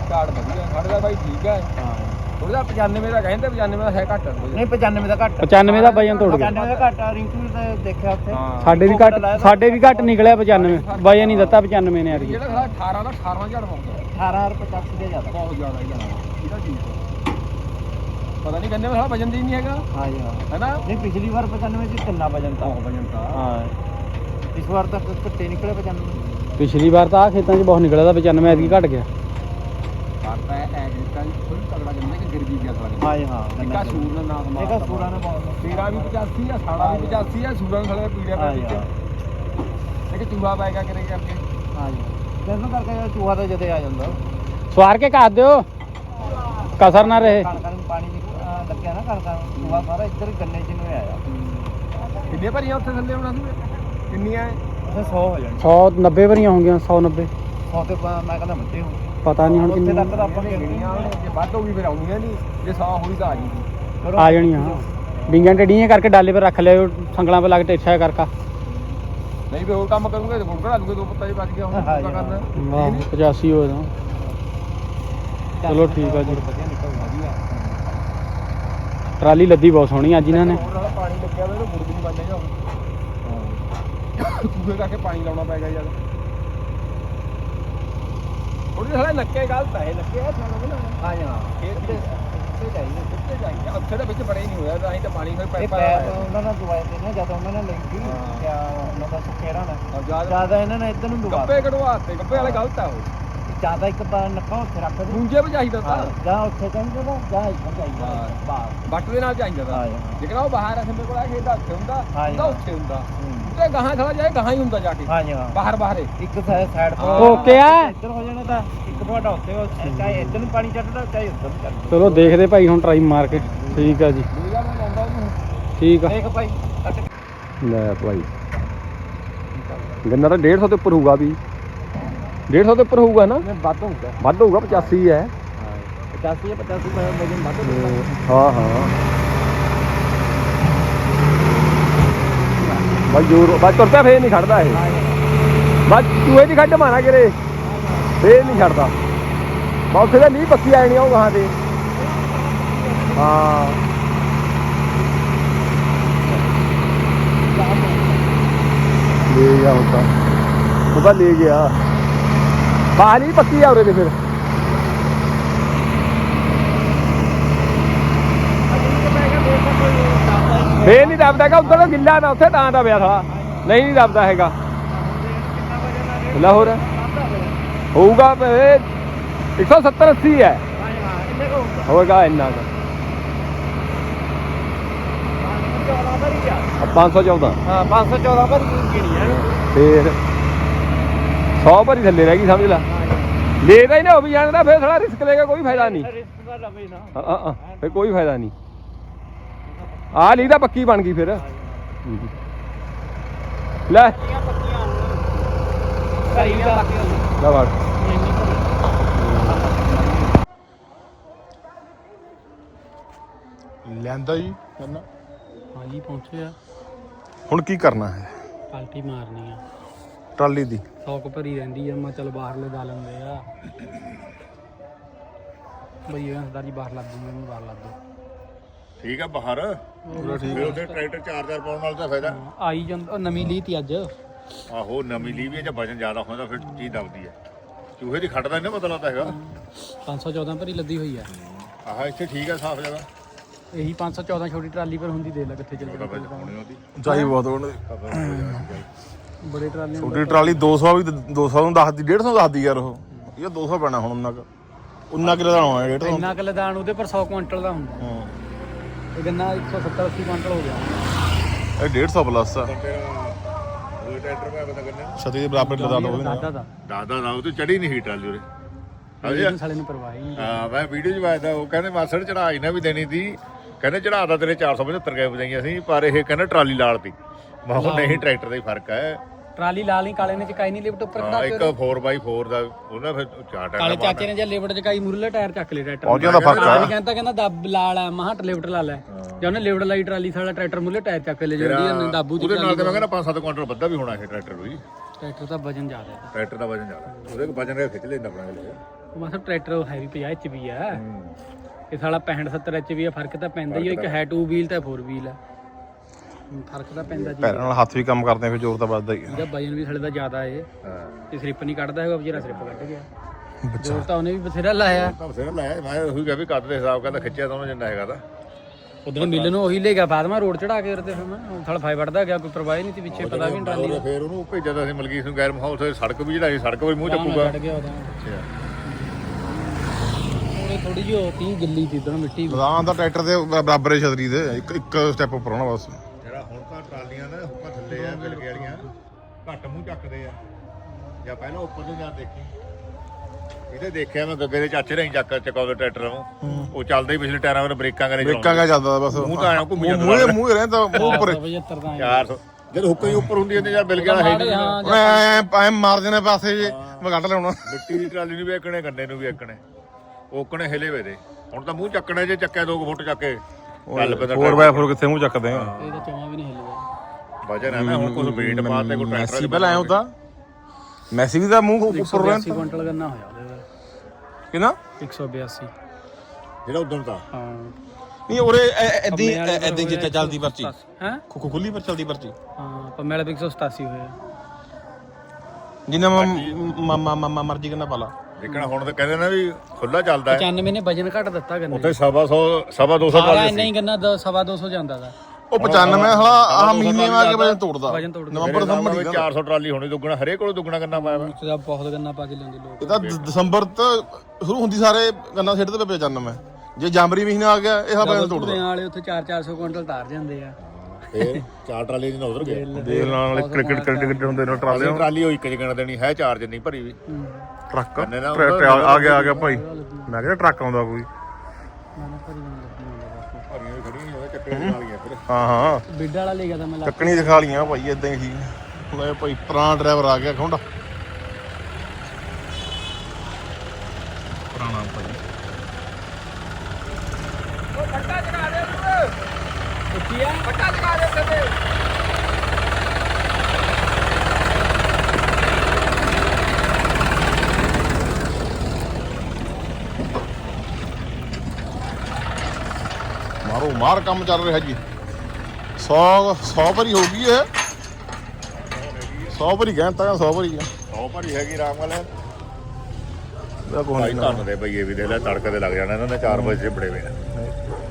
Speaker 3: ਝਾੜ ਵਧੀਆ। ਸਾਡੇ ਦਾ ਬਾਈ ਠੀਕ ਹੈ
Speaker 5: ਹਾਂ।
Speaker 3: ਥੋੜਾ ਜਿਹਾ 95 ਦਾ ਕਹਿੰਦੇ 95 ਦਾ ਹੈ ਘੱਟ।
Speaker 5: ਨਹੀਂ 95 ਦਾ ਘੱਟ।
Speaker 1: 95 ਦਾ ਵਜਨ ਤੋੜ ਗਿਆ
Speaker 5: 95 ਦਾ ਘੱਟ ਆ ਰਿੰਕੂ ਨੇ ਤਾਂ ਦੇਖਿਆ ਉੱਥੇ।
Speaker 3: ਹਾਂ।
Speaker 1: ਸਾਡੇ ਵੀ ਘੱਟ ਸਾਡੇ ਵੀ ਘੱਟ ਨਿਕਲਿਆ 95 ਵਜਨ ਨਹੀਂ ਦਿੱਤਾ 95 ਨੇ ਯਾਰ।
Speaker 3: ਜਿਹੜਾ ਸਾਡਾ 18 ਦਾ 18 ਝਾੜ ਪਾਉਂਦਾ
Speaker 5: 18 85 ਦੇ ਜ਼ਿਆਦਾ।
Speaker 3: ਬਹੁਤ ਜ਼ਿਆਦਾ ਇਹਦਾ ਇਹਦਾ ਠੀਕ ਹੈ ਪਤਾ ਨਹੀਂ ਕੰਨੇ ਵਾਲਾ ਵਜਨ ਦੀ ਨਹੀਂ ਹੈਗਾ।
Speaker 5: ਹਾਂ ਜੀ ਹਾਂ।
Speaker 3: ਹੈਨਾ?
Speaker 5: ਨਹੀਂ ਪਿਛਲੀ ਵਾਰ 95 ਚ ਕਿੰਨਾ ਵਜਨ ਤਾਂ।
Speaker 3: ਬਹੁਤ ਵਜਨ ਤਾਂ।
Speaker 5: ਹਾਂ। ਇਸ ਵਾਰ ਤਾਂ ਘੱਟੇ ਨਿਕਲੇ 95
Speaker 1: ਪਿਛਲੀ ਵਾਰ ਤਾਂ ਆ ਖੇਤਾਂ 'ਚ ਬਹੁਤ ਨਿਕਲਿਆ ਤਾਂ 95 ਐਤਕੀ ਘਟ ਗਿਆ।
Speaker 3: ਕਰਦਾ ਹੈ ਐਗਰੀਕਲ ਫੁੱਲ ਤਗੜਾ ਜਿੰਨੇ ਕਿ ਗਿਰਦੀ ਗਿਆ ਸਾਰੇ
Speaker 5: ਹਾਂ ਜੀ ਹਾਂ
Speaker 3: ਇੱਕਾ ਸੂਰ ਨੇ ਨਾਮ ਮਾਰਦਾ
Speaker 5: ਇਹਦਾ ਸੂਰਾਂ ਨੇ ਬਹੁਤ
Speaker 3: ਤੇਰਾ ਵੀ 85 ਆ ਸਾਡਾ ਵੀ 85 ਆ ਸੂਰਾਂ ਦੇ ਥਲੇ ਪੀੜਿਆ
Speaker 5: ਹਾਂ
Speaker 3: ਪੈ
Speaker 5: ਜੀ ਹਾਂ।
Speaker 3: ਵਿੱਚ ਇੱਕ ਚੂਹਾ ਪਾਏਗਾ ਕਿਰੇ ਕਰਕੇ
Speaker 5: ਹਾਂ। ਜੀ ਤੈਨੂੰ ਕਰਕੇ ਯਾਰ ਚੂਹਾ ਤਾਂ ਜਦੇ ਆ ਜਾਂਦਾ।
Speaker 1: ਸਵਾਰ ਕੇ ਘਾ ਦਿਓ। ਕਸਰ ਨਾ ਰਹੇ।
Speaker 5: ਕਣਕਾਂ ਨੂੰ ਪਾਣੀ ਨਿਕ- ਅਹ ਲੱਗਿਆ ਨਾ ਕਣਕਾਂ ਨੂੰ। ਚੂਹਾ ਸਾਰਾ ਇੱਧਰ ਗੰਨੇ ਚ ਨੂੰ ਆਇਆ
Speaker 3: ਕਿੰਨੇ ਭਰੀਆਂ ਉੱਥੇ ਥੱਲੇ ਹੋਣਾ ਸੀ? ਕਿੰਨੀਆਂ?
Speaker 5: ਉੱਥੇ 100 ਹੋ ਜਾਣੀ
Speaker 1: 190 ਭਰੀਆਂ ਹੋਣਗੀਆਂ 190
Speaker 5: 100 ਤੇ ਪ- ਮੈਂ ਕਹਿੰਦਾ ਵੱਡੇ ਹੋ
Speaker 1: ਪਤਾ ਨਹੀਂ ਹੁਣ
Speaker 5: ਉੱਥੇ
Speaker 1: ਕਿੰਨੀ
Speaker 5: ਤੱਕ ਤਾਂ ਆਪਾਂ ਨੇ
Speaker 3: ਜਿਹੜੀਆਂ ਜੇ ਵੱਧ ਹੋ ਗਈ ਫਿਰ ਆਉਣੀਆਂ ਨਹੀਂ। ਜੇ 100 ਹੋਈ ਤਾਂ ਆ ਜੂਗੀ
Speaker 1: ਆ ਜਾਣੀਆਂ ਡਿੰਗਾਂ ਟੱਡੀਆਂ ਕਰਕੇ ਡਾਲੇ 'ਤੇ ਰੱਖ ਲਿਓ ਸੰਗਲਾਂ 'ਤੇ ਲੱਗ ਟੇਛਾ ਕਰਕਾ।
Speaker 3: ਨਹੀਂ ਵੀ ਹੋਰ ਕੰਮ ਕਰੂੰਗਾ ਤੇ ਗੁੜ ਕਢਾ ਦੂੰਗੇ ਦੋ ਪੱਤਾ ਹੀ ਬਚ ਗਿਆ ਹੁਣ
Speaker 5: ਹਾਂ
Speaker 3: ਕੀ
Speaker 5: ਜੀ,
Speaker 3: ਕਰਨਾ?
Speaker 1: ਵਾਹ 85 ਹੋ ਜਾਣਾ। ਚਲੋ ਠੀਕ ਆ ਜੀ।
Speaker 5: ਵਧੀਆ ਨਿਕਲ ਵਧੀਆ।
Speaker 1: ਟਰਾਲੀ ਲੱਦੀ ਬਹੁਤ ਸੋਹਣੀ ਅੱਜ ਇਹਨਾਂ ਨੇ।
Speaker 3: ਹੋਰ ਨਾਲ ਪਾਣੀ ਲੱਗਿਆ ਹੋਇਆ ਇਹਨੂੰ ਗੁੜ ਵੀ ਨਹੀਂ ਬਣੇਗਾ ਚੂਹੇ ਕਰਕੇ ਪਾਣੀ ਲਾਉਣਾ ਪੈਗਾ ਯਾਰ। ਉਹਦੇ ਸਾਲੇ ਨੱਕੇ ਗਲਤ ਹੈ ਨੱਕੇ ਆ ਸਾਡਾ ਨਾ।
Speaker 5: ਹਾਂ ਜੀ ਹਾਂ
Speaker 3: ਖੇਤ ਦੇ
Speaker 5: ਉੱਥੇ ਚਾਹੀਦੇ
Speaker 3: ਕਿੱਥੇ ਜਾਈਏ। ਉੱਥੇ ਦੇ ਵਿੱਚ ਬੜੇ ਹੀ ਨਹੀਂ ਹੋਇਆ ਤਾਂ ਅਸੀਂ ਤਾਂ ਪਾਣੀ ਫਿਰ ਪਾਈਪਾਂ
Speaker 5: ਪੈਰ ਉਹਨਾਂ ਨੇ ਦਵਾਈ ਤੇ ਨਾ ਜਦ ਉਹਨਾਂ ਨੇ ਲਈ ਸੀ
Speaker 3: ਹਾਂ।
Speaker 5: ਕਿਆ ਉਹਨਾਂ ਦਾ ਸੁਖੇੜਾ ਨਾ
Speaker 3: ਜ਼ਿਆਦਾ
Speaker 5: ਇਹਨਾਂ ਨੇ ਇੱਧਰ ਨੂੰ ਦਵਾ
Speaker 3: ਗੱਪੇ ਕਢਵਾਤੇ ਗੱਪੇ ਵਾਲੇ ਗਲਤ ਆ ਉਹ।
Speaker 5: ਜ਼ਿਆਦਾ ਇੱਕ ਪਾ ਨੱਕਾ ਉੱਥੇ ਰੱਖ ਦੇ।
Speaker 3: ਮੁੰਜੇ ਵੀ ਚਾਹੀਦਾ ਤਾਂ
Speaker 5: ਜਾਂ ਉੱਥੇ ਚਾਹੀਦਾ ਵਾ, ਜਾਂ ਇੱਥੇ ਚਾਹੀਦਾ
Speaker 3: ਹਾਂ।
Speaker 5: ਬਾਹਰ।
Speaker 3: ਬੱਟ ਦੇ ਨਾਲ ਚਾਹੀਦਾ ਤਾਂ
Speaker 5: ਹਾਂ ਜੀ,
Speaker 3: ਜਿਹੜਾ ਉਹ ਬਾਹਰ ਅਸਲ ਮੇਰੇ ਕੋਲ ਆ ਦਾ ਉੱਥੇ ਹੁੰਦਾ
Speaker 5: ਹਾਂ ਜੀ,
Speaker 3: ਉਹਦਾ
Speaker 5: ਹਾਂ।
Speaker 3: ਉੱਥੇ ਹੁੰਦਾ।
Speaker 5: ਹੂੰ।
Speaker 3: ਤੇ ਗਾਹਾਂ ਖੜਾ ਜਾਏ ਗਾਹਾਂ ਹੀ ਹੁੰਦਾ ਜਾ ਕੇ।
Speaker 5: ਹਾਂ ਜੀ ਹਾਂ।
Speaker 3: ਬਾਹਰ ਬਾਹਰੇ।
Speaker 5: ਇੱਕ ਸਾਈਡ
Speaker 3: ਹਾਂ।
Speaker 1: ਓਕੇ ਆ।
Speaker 5: ਇੱਧਰ ਹੋ ਜਾਣਾ ਤਾਂ ਇੱਕ ਤੁਹਾਡਾ ਉੱਥੇ ਹੋ- ਚਾਹੇ ਇੱਧਰ ਨੂੰ ਪਾਣੀ ਚੜਦਾ ਚਾਹੇ ਉੱਧਰ ਨੂੰ ਚੜਦਾ
Speaker 1: ਚਲੋ ਦੇਖਦੇ ਭਾਈ ਹੁਣ ਟਰਾਈ ਮਾਰ ਕੇ। ਠੀਕ ਆ ਜੀ।
Speaker 3: ਦੂਜਾ ਮੈਂ ਲਾਉਂਦਾ ਉਹਨੂੰ।
Speaker 1: ਠੀਕ ਆ।
Speaker 5: ਦੇਖ ਭਾਈ।
Speaker 1: ਲੈ ਭਾਈ। ਗੰਨਾ ਤਾਂ 150 ਦੇ ਉੱਪਰ ਹੋਊਗਾ ਵੀ। 150 ਦੇ ਉੱਪਰ ਹੋਊਗਾ ਨਾ
Speaker 3: ਵੱਧ ਹੁੰਦਾ
Speaker 1: ਵੱਧ ਹੋਊਗਾ 85 ਹੈ
Speaker 5: 85 ਜਾਂ 85 ਮੈਂ ਵਜਨ ਵੱਧ ਹੁੰਦਾ
Speaker 1: ਹਾਂ ਹਾਂ ਬਾਈ ਜੋਰ ਬਾਈ ਤੁਰ ਪਿਆ ਫੇਰ ਨਹੀਂ ਖੜਦਾ ਇਹ ਬਸ ਚੂਹੇ ਦੀ ਖੱਡ ਮਾਰਾ ਕਿਰੇ ਫੇਰ ਨਹੀਂ ਛੱਡਦਾ ਬਾ ਉੱਥੇ ਤਾਂ ਨਹੀਂ ਪੱਕੀ ਆਣੀ ਉਹ ਗਾਹਾਂ ਤੇ ਹਾਂ
Speaker 3: ਲੈ ਗਿਆ ਹੁਣ ਤਾਂ ਉਹ ਤਾਂ ਲੈ ਗਿਆ ਬਾਹਰ ਹੀ ਪੱਕੀ ਆ ਉਰੇ ਦੇ ਫਿਰ। ਫੇਰ ਨਹੀਂ ਦੱਬਦਾ ਹੈਗਾ ਉਧਰ ਗਿੱਲਾ ਨਾ ਉੱਥੇ ਤਾਂ ਦਾ ਪਿਆ ਥਾ। ਨਹੀਂ ਨਹੀਂ ਦੱਬਦਾ ਹੈਗਾ। ਲਾਹੌਰ। ਹੋਊਗਾ ਇਹ 170 80 ਹੈ। ਹੋਏਗਾ ਇੰਨਾ। ਆ। 514
Speaker 1: ਹਾਂ 514 ਪਰ ਕਿਹੜੀ ਹੈ
Speaker 3: ਫੇਰ 100 ਭਰੀ ਥੱਲੇ ਰਹਿ ਗਈ ਸਮਝ ਲੈ। ਲੈਦਾ ਹੀ ਨਾ ਹੋ ਵੀ ਜਾਣਦਾ ਫੇਰ ਥੋੜਾ ਰਿਸਕ ਲੈਗਾ ਕੋਈ ਫਾਇਦਾ ਨਹੀਂ।
Speaker 1: ਰਿਸਕ ਦਾ ਰਵੇ ਨਾ।
Speaker 3: ਹਾਂ, ਹਾਂ, ਹਾਂ, ਫੇਰ ਕੋਈ ਫਾਇਦਾ ਨਹੀਂ। ਆ ਲਈ ਤਾਂ ਪੱਕੀ ਬਣ ਗਈ ਫਿਰ। ਲੈ।
Speaker 1: ਸਹੀ ਆ।
Speaker 3: ਲੈ ਵੜ।
Speaker 6: ਲੈਂਦਾ ਜੀ ਕਹਿੰਦਾ
Speaker 1: ਹਾਂਜੀ ਪਹੁੰਚੇ ਆ।
Speaker 6: ਹੁਣ ਕੀ ਕਰਨਾ ਹੈ?
Speaker 1: ਪਾਲਟੀ ਮਾਰਨੀ ਆ।
Speaker 6: ਟਰਾਲੀ ਦੀ।
Speaker 1: ਸੌਕ ਭਰੀ ਰਹਿੰਦੀ ਆ ਮੈਂ ਚਲ ਬਾਹਰਲੇ ਦਾ ਲੈਂਦੇ ਆ। ਬਈ ਇਹ ਹਸਦਾਰ ਜੀ ਬਾਹਰ ਲੱਗ ਜੂਗੇ ਮੈਂ ਬਾਹਰ ਲੱਗ ਦੂੰ
Speaker 7: ਠੀਕ ਆ ਬਾਹਰ।
Speaker 6: ਪੂਰਾ ਠੀਕ
Speaker 7: ਫਿਰ ਉਹਦੇ ਟਰੈਕਟਰ ਚਾਰਜਰ ਪਾਉਣ ਨਾਲ ਤਾਂ ਫਾਇਦਾ।
Speaker 1: ਆਈ ਜਾਂਦਾ ਉਹ ਨਵੀਂ ਲਈ ਤੀ ਅੱਜ।
Speaker 7: ਆਹੋ ਨਵੀਂ ਲੀਵ ਜੇ ਵਜਨ ਜ਼ਿਆਦਾ ਹੁੰਦਾ ਫਿਰ ਚੀਜ਼ ਦਬਦੀ ਹੈ ਚੂਹੇ ਦੀ ਖੱਟ ਦਾ ਨਹੀਂ ਪਤਾ ਲੱਗਦਾ ਹੈਗਾ।
Speaker 1: 514 ਭਰੀ ਲੱਦੀ ਹੋਈ ਆ।
Speaker 7: ਆਹ ਇੱਥੇ ਠੀਕ ਆ ਸਾਫ਼ ਜਗ੍ਹਾ।
Speaker 1: ਇਹੀ 514 ਛੋਟੀ ਟਰਾਲੀ ਪਰ ਹੁੰਦੀ ਦੇ ਲੈ ਕਿੱਥੇ ਚੱਲ ਗਈ
Speaker 6: ਉਚਾਈ ਬਹੁਤ ਹੋਣ।
Speaker 1: ਬੜੇ
Speaker 6: ਛੋਟੀ ਟਰਾਲੀ 200 ਵੀ 200 ਨੂੰ ਦੱਸਦੀ 150 ਦੱਸਦੀ ਯਾਰ ਉਹ। ਇਹ 200 ਪੈਣਾ ਹੁਣ ਉਹਨਾਂ ਕ। ਉਹਨਾਂ ਕਿਲੋ ਦਾ ਹੋਣਾ 150
Speaker 1: ਇੰਨਾ ਕੁ ਲਦਾਨ ਉਹਦੇ ਪਰ 100 ਕੁਇੰਟਲ ਦਾ ਹੁੰਦਾ।
Speaker 6: ਹਾਂ।
Speaker 1: ਇਹ ਗੰਨਾ 170 80 ਕੁਇੰਟਲ ਹੋ ਗਿਆ।
Speaker 6: ਇਹ 150 ਪਲੱਸ ਆ।
Speaker 7: ਟਰੈਕਟਰ ਪਾ ਪਤਾ ਕਰਨਾ
Speaker 6: ਛਤੀ ਦੇ ਬਰਾਬਰ ਲਦਾ ਦੋ
Speaker 1: ਦਾਦਾ ਦਾ।
Speaker 7: ਦਾਦਾ ਨਾ ਉਹ ਤੇ ਚੜੀ ਨਹੀਂ ਹੀਟ ਵਾਲੀ ਉਰੇ। ਹਾਂਜੀ
Speaker 1: ਇਹਨੂੰ ਸਾਲੇ ਨੂੰ ਪਰਵਾਹ ਹੀ ਨਹੀਂ।
Speaker 7: ਹਾਂ ਮੈਂ ਵੀਡੀਓ 'ਚ ਵਾਇਦਾ ਉਹ ਕਹਿੰਦੇ ਮਾਸੜ ਚੜਾਈ ਨਾ ਵੀ ਦੇਣੀ ਸੀ ਕਹਿੰਦੇ ਚੜਾਦਾ ਤੇਰੇ 475 ਗਏ ਬਜਾਈਆਂ ਸੀ ਪਰ ਇਹ ਕਹਿੰਦਾ ਟਰਾਲੀ ਲਾਲਤੀ। ਮੈਂ ਕਿਹਾ ਨਹੀਂ ਟਰੈਕਟਰ ਦਾ ਹੀ ਫ਼ਰਕ ਹੈ।
Speaker 1: ਟਰਾਲੀ ਲਾਲ ਨਹੀਂ ਕਾਲੇ ਨੇ ਚਕਾਈ ਨਹੀਂ ਲਿਫਟ ਉੱਪਰ
Speaker 7: ਹਾਂ, ਇੱਕ 4x4 ਦਾ ਉਹਨਾਂ ਫਿਰ ਚਾਰ ਟਾਇਰ
Speaker 1: ਕਾਲੇ ਚਾਚੇ ਨੇ ਜੇ ਲਿਫਟ ਚਕਾਈ ਮੁਰਲੇ ਟਾਇਰ ਚੱਕ ਲਏ ਟਰੈਕਟਰ
Speaker 6: ਪੌਂਚਿਆਂ ਦਾ ਫ਼ਰਕ ਆ
Speaker 1: ਕਹਿੰਦਾ ਕਹਿੰਦਾ ਦੱਬ ਲਾਲ ਆ ਮਹਾਂ ਲਿਫਟ ਲਾ ਲੈ। ਜੇ ਉਹਨੇ ਲਿਫਟ ਲਾਈ ਟਰਾਲੀ ਸਾਲਾ ਟਰੈਕਟਰ ਮੁਰਲੇ ਟਾਇਰ ਚੱਕ ਲੈ ਜਾਂਦੀ ਹੈ ਦਾਬੂ ਚ
Speaker 7: ਉਹਦੇ ਨਾਲ ਤੇ ਮੈਂ ਕਹਿੰਦਾ 5-7 ਕੁਇੰਟਲ ਵੱਧਾ ਵੀ ਹੋਣਾ ਇਹ ਟਰੈਕਟਰ ਵੀ
Speaker 1: ਟਰੈਕਟਰ ਦਾ ਵਜਨ ਜ਼ਿਆਦਾ ਹੈ।
Speaker 7: ਟਰੈਕਟਰ ਦਾ ਵਜਨ ਜ਼ਿਆਦਾ ਉਹਦੇ ਕੋ ਵਜਨ ਖਿੱਚ ਲੈਂਦਾ ਆਪਣਾ ਇਹ
Speaker 1: ਉਹ muscle tractor heavy 50 H V ਆ। ਇਹ ਸਾਲਾ 65 70 ਐਚ ਵੀ ਆ ਫ਼ਰਕ ਤਾਂ ਪੈਂਦਾ ਹੀ ਆ, ਇੱਕ ਹੈ 2 ਵੀਲ ਤੇ 4 ਵੀਲ ਆ। ਫ਼ਰਕ ਤਾਂ ਪੈਂਦਾ ਜੀ।
Speaker 6: ਪੈਰਾਂ ਨਾਲ ਹੱਥ ਵੀ ਕੰਮ ਕਰਦੇ ਆ ਫਿਰ ਜ਼ੋਰ ਤਾਂ ਵੱਜਦਾ ਹੀ ਆ।
Speaker 1: ਇਹਦਾ ਵਜਨ ਵੀ ਸਾਲੇ ਦਾ ਜ਼ਿਆਦਾ ਏ। ਤੇ ਸਲਿੱਪ ਨਹੀਂ ਕੱਢਦਾ ਹੈਗਾ ਜਿਹੜਾ ਸਲਿੱਪ ਕੱਢ ਗਿਆ। ਜੋਰ ਤਾਂ ਉਹਨੇ ਵੀ ਬਥੇਰਾ ਲਾਇਆ।
Speaker 7: ਤਾਂ ਫਿਰ ਲਾਇਆ ਮੈਂ ਉਹੀ ਕਿਹਾ ਵੀ ਕੱਦ ਦੇ ਹਿਸਾਬ ਕਹਿੰਦਾ ਖਿੱਚਿਆ ਤਾਂ ਉਹਨੇ ਜਿੰਨਾ ਹੈਗਾ ਤਾਂ।
Speaker 1: ਉਧਰ ਮਿਲ ਨੂੰ ਉਹੀ ਲੈ ਗਿਆ ਬਾਅਦ ਮੈਂ ਰੋਡ ਚੜਾ ਕੇ ਉਰਦੇ ਫਿਰ ਮੈਂ ਸਾਲਾ ਫਾਈ ਵੜਦਾ ਗਿਆ ਕੋਈ ਪਰਵਾਹ ਹੀ ਨਹੀਂ ਸੀ ਪਿੱਛੇ ਪਤਾ ਵੀ ਨਹੀਂ ਟਰਾਲੀ
Speaker 7: ਉਹਨੇ ਫਿਰ ਉਹਨੂੰ ਭੇਜਿਆ ਤਾਂ ਸੀ ਮਲਕੀਤ ਨੂੰ ਗੈਰ ਮਾਹੌਲ ਤੇ ਸੜਕ ਵੀ ਚੜਾਈ ਸੜਕ ਵੀ ਮੂੰਹ ਚੱਕੂਗਾ।
Speaker 1: ਚੜ ਗਿਆ ਉਹਦਾ। ਉਹਨੇ ਥੋੜੀ ਜਿਹੀ ਹੋਤੀ ਗਿੱਲੀ ਸੀ ਉਧਰ ਮਿੱਟੀ
Speaker 6: ਲਦਾਨ ਦਾ ਟਰੈਕਟਰ ਦੇ ਬਰਾਬਰ ਹੀ ਛਤਰੀ ਦੇ ਇੱਕ ਇੱਕ ਸਟੈਪ ਉੱਪਰ ਹੋਣਾ ਬਸ।
Speaker 7: ਜਿਹੜਾ ਹੁਣ ਤਾਂ ਟਰਾਲੀਆਂ ਨੇ ਹੁੱਕਾ ਥੱਲੇ ਆ ਮਿਲ ਵਾਲੀਆਂ ਘੱਟ ਮੂੰਹ ਚੱਕਦੇ ਆ। ਜਾਂ ਪਹਿਲਾਂ ਉੱਪਰ ਤੋਂ ਜਾਂ ਦੇਖੀ। ਇਹਦੇ ਦੇਖਿਆ ਮੈਂ ਗੱਗੇ ਦੇ ਚਾਚੇ ਰਹੀ ਚੱਕ ਚਕਾਉਂਦੇ ਟਰੈਕਟਰ ਨੂੰ। ਉਹ ਚੱਲਦਾ ਹੀ ਪਿਛਲੇ ਟਾਇਰਾਂ 'ਤੇ ਬ੍ਰੇਕਾਂ ਕਰੇ
Speaker 6: ਬ੍ਰੇਕਾਂ ਕਾ ਚੱਲਦਾ ਬਸ।
Speaker 7: ਮੂੰਹ ਤਾਂ ਐਂ ਘੁੰਮੀ ਜਾਂਦਾ
Speaker 6: ਮੂੰਹ ਮੂੰਹ ਰਹਿੰਦਾ ਮੂੰਹ ਉੱਪਰ।
Speaker 1: 75 ਦਾ
Speaker 7: 400 ਜਦ ਹੁੱਕਾ ਹੀ ਉੱਪਰ ਹੁੰਦੀ ਹੈ ਯਾਰ ਬਿਲ ਗਿਆ ਹੈ ਨਹੀਂ।
Speaker 6: ਐ ਐ ਮਾਰ ਦੇਣੇ ਪਾਸੇ ਜੇ ਮੈਂ ਕੱਢ
Speaker 7: ਮਿੱਟੀ ਦੀ ਟਰਾਲੀ ਨੂੰ ਵੀ ਏਕਣੇ ਗੰਡੇ ਨੂੰ ਵੀ ਏਕਣੇ ਓਕਣੇ ਹਿਲੇ ਵੇ ਦੇ। ਹੁਣ ਤਾਂ ਮੂੰਹ ਚੱਕਣੇ ਜੇ ਚੱਕਿਆ 2 ਫੁੱਟ ਚੱਕ ਚੱਲ ਪੈਂਦਾ
Speaker 6: 4x4 ਕਿੱਥੇ ਮੂੰਹ ਚੱਕਦੇ ਆ?
Speaker 1: ਇਹ ਤਾਂ ਚੋਂ ਵੀ ਨਹੀਂ ਹਿੱਲਦਾ।
Speaker 7: ਵਜਨ ਹੈ ਨਾ ਹੁਣ ਕੁਝ ਵੇਟ ਪਾਤੇ ਕੋਈ ਟਰੈਕਟਰ
Speaker 6: ਮੈਸੀ ਪਹਿਲਾਂ ਐ ਹੁੰਦਾ। ਮੈਸੀ ਵੀ ਤਾਂ ਮੂੰਹ ਉੱਪਰ
Speaker 1: 182
Speaker 6: ਰਹਿੰਦਾ
Speaker 1: ਕੁਇੰਟਲ ਗੰਨਾ ਹੋਇਆ ਉਹਦੇ ਦਾ।
Speaker 6: ਕਿਨਾ?
Speaker 1: 182
Speaker 7: ਜਿਹੜਾ ਉਦੋਂ ਤਾਂ
Speaker 1: ਹਾਂ।
Speaker 6: ਨਹੀਂ ਉਰੇ ਐਦਾਂ ਐਦਾਂ ਜਿੱਤੇ ਚੱਲਦੀ ਪਰਚੀ।
Speaker 1: ਹੈ?
Speaker 6: ਖੁ ਖੁੱਲੀ ਪਰ ਚੱਲਦੀ ਪਰਚੀ।
Speaker 1: ਹਾਂ ਪਰ ਮੇਰਾ 187 ਹੋਇਆ
Speaker 6: ਜਿੰਨਾ ਮਾਮਾ ਮਾਮਾ ਮਰਜ਼ੀ ਕਰਨਾ ਪਾਲਾ
Speaker 7: ਦੇਖਣਾ ਹੁਣ ਤਾਂ ਕਹਿੰਦੇ ਨਾ ਵੀ ਖੁੱਲਾ ਚੱਲਦਾ ਹੈ।
Speaker 1: 95 ਨੇ ਵਜਨ ਘੱਟ ਦਿੱਤਾ ਗੰਨੇ
Speaker 7: ਉੱਥੇ ਸਵਾ ਸੌ ਸਵਾ 200
Speaker 1: ਸਾਰਾ
Speaker 7: ਟਰਾਲੀ
Speaker 1: ਇੰਨਾ ਹੀ ਗੰਨਾ ਦੋ- ਸਵਾ 200 ਜਾਂਦਾ ਦਾ
Speaker 6: ਉਹ 95 ਹਲਾ ਆਹ ਮਹੀਨੇ ਆ ਕੇ ਵਜਨ ਤੋੜਦਾ।
Speaker 1: ਵਜਨ।
Speaker 6: ਨਵੰਬਰ ਦਸੰਬਰ
Speaker 7: ਵਿੱਚ
Speaker 6: ਨਹੀਂ
Speaker 7: 400 ਟਰਾਲੀ ਹੋਣੀ ਦੁੱਗਣਾ ਹਰੇਕ ਕੋਲ ਦੁੱਗਣਾ ਕਰਨਾ ਪਾਇਆ ਵਾ
Speaker 1: ਤੇ ਬਹੁਤ ਗੰਨਾ ਪਾ ਕੇ ਲੈਂਦੇ ਲੋਕ।
Speaker 6: ਇਹ ਤਾਂ ਦ- ਦਸੰਬਰ ਤੋਂ ਸ਼ੁਰੂ ਹੁੰਦੀ ਸਾਰੇ ਗੰਨਾ ਸਿੱਟ ਤੇ 95 ਜੇ ਜਨਵਰੀ ਮਹੀਨਾ ਆ ਗਿਆ ਇਹ ਹਲਾ ਵਜਨ ਤੋੜਦਾ।
Speaker 1: ਵਾਲੇ ਉੱਥੇ 4-400 ਕੁਇੰਟਲ ਤਾਰ ਜਾਂਦੇ ਆ।
Speaker 7: ਫੇਰ ਚਾਰ ਟਰਾਲੀ ਦੀ ਨਾ ਉਧਰ ਗਏ।
Speaker 6: ਦੇਖ ਨਾਲ ਕ੍ਰਿਕਟ ਕ੍ਰਿਕਟ ਹੁੰਦੇ ਨੇ ਟਰਾਲੇ
Speaker 7: ਅਸੀਂ ਟਰਾਲੀ ਉਹ ਇੱਕ ਜਗਣਾ ਦੇਣੀ ਹੈ ਚਾਰ ਜਿੰਨੀ ਭਰੀ ਵੀ
Speaker 6: ਟਰੱਕ?
Speaker 7: ਗੰਨੇ ਨਾਲ
Speaker 6: ਟਰੈ- ਟਰੈ- ਆ ਗਿਆ ਆ ਗਿਆ ਭਾਈ। ਮੈਂ ਕਿਹਾ ਟਰੱਕ ਆਉਂਦਾ ਕੋਈ।
Speaker 7: ਹੀ
Speaker 6: ਹਾਂ ਹਾਂ।
Speaker 1: ਬਿੱਡ ਵਾਲਾ ਲੈ ਗਿਆ ਤਾਂ ਮੈਂ
Speaker 6: ਚੱਕਣੀ ਦਿਖਾ ਲੀਆਂ ਭਾਈ ਇਦਾਂ ਹੀ। ਠੀਕ ਲੈ ਭਾਈ ਪੁਰਾਣਾ ਡਰਾਈਵਰ ਆ ਗਿਆ ਖੁੰਡਾ। ਪੁਰਾਣਾ ਭਾਈ।
Speaker 1: ਕੀ ਆ
Speaker 6: ਮਾਰੋ ਮਾਰ ਕੰਮ ਚੱਲ ਰਿਹਾ ਜੀ। 100 100 ਭਰੀ ਹੋ ਗਈ ਹੈ 100 ਭਰੀ ਤਾਂ 100 ਭਰੀ ਗਿਆ
Speaker 7: 100 ਭਰੀ ਹੈਗੀ ਰਾਮ ਵਾਲੇ
Speaker 6: ਇਹਦਾ ਕੋਈ
Speaker 7: ਭਾਈ
Speaker 6: ਨਹੀਂ
Speaker 7: ਧੰਨ ਦੇ ਬਈਏ ਵੀ ਦੇ ਲੈ ਤੜਕੇ ਦੇ ਲੱਗ ਜਾਣਾ ਇਹਨਾਂ ਨੇ 4 ਵਜੇ ਬੜੇ ਵੇ।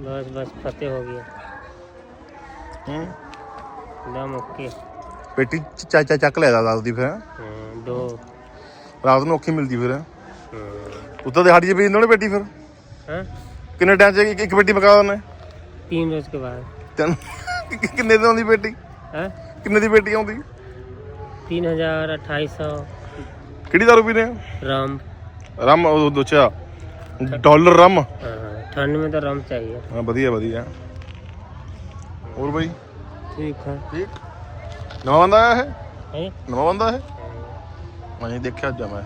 Speaker 8: बस बस फतेह हो गया
Speaker 6: ਹੂੰ
Speaker 8: दम ओके
Speaker 6: ਪੇਟੀ ਚ- ਚਾਚਾ ਚੱਕ ਲਿਆ ਦਾ ਦੱਸਦੀ ਫਿਰ
Speaker 8: हम्म, दो
Speaker 6: ਰਾਤ ਨੂੰ ਔਖੀ ਮਿਲਦੀ ਫਿਰ
Speaker 8: हम्म,
Speaker 6: ਉੱਤੋਂ ਦਿਹਾੜੀ ਚ ਵੀ ਇਹਨਾਂ ਨੇ ਪੇਟੀ ਫਿਰ
Speaker 8: हाँ
Speaker 6: ਕਿੰਨੇ ਟਾਈਮ ਚ ਇੱਕ- ਇੱਕ ਪੇਟੀ ਮਕਾ ਦਿੰਦੇ
Speaker 8: तीन रोज के बाद
Speaker 6: ਤਿੰਨ ਕਿ- ਕਿੰਨੇ ਦੀ ਆਉਂਦੀ ਪੇਟੀ
Speaker 8: हाँ
Speaker 6: ਕਿੰਨੇ ਦੀ ਪੇਟੀ ਆਉਂਦੀ
Speaker 8: तीन हजार अट्ठाईस सौ
Speaker 6: ਕਿਹੜੀ ਦਾਰੂ ਪੀਨੇ ਆ
Speaker 8: रम
Speaker 6: ਰਮ ਉਹ ਦੋਚਾ ਡਾਲਰ ਰਮ
Speaker 8: हाँ, 98 ਦਾ ਰਮ ਚਾਹੀਏ।
Speaker 6: ਹਾਂ ਵਧੀਆ ਵਧੀਆ। ਹੋਰ ਬਾਈ?
Speaker 8: ਠੀਕ ਹੈ।
Speaker 6: ਠੀਕ? ਨਵਾਂ ਬੰਦਾ ਆਇਆ ਇਹ?
Speaker 8: ਹੈ?
Speaker 6: ਨਵਾਂ ਬੰਦਾ ਹੈ। ਮੈਂ ਦੇਖਿਆ ਅੱਜ ਮੈਂ।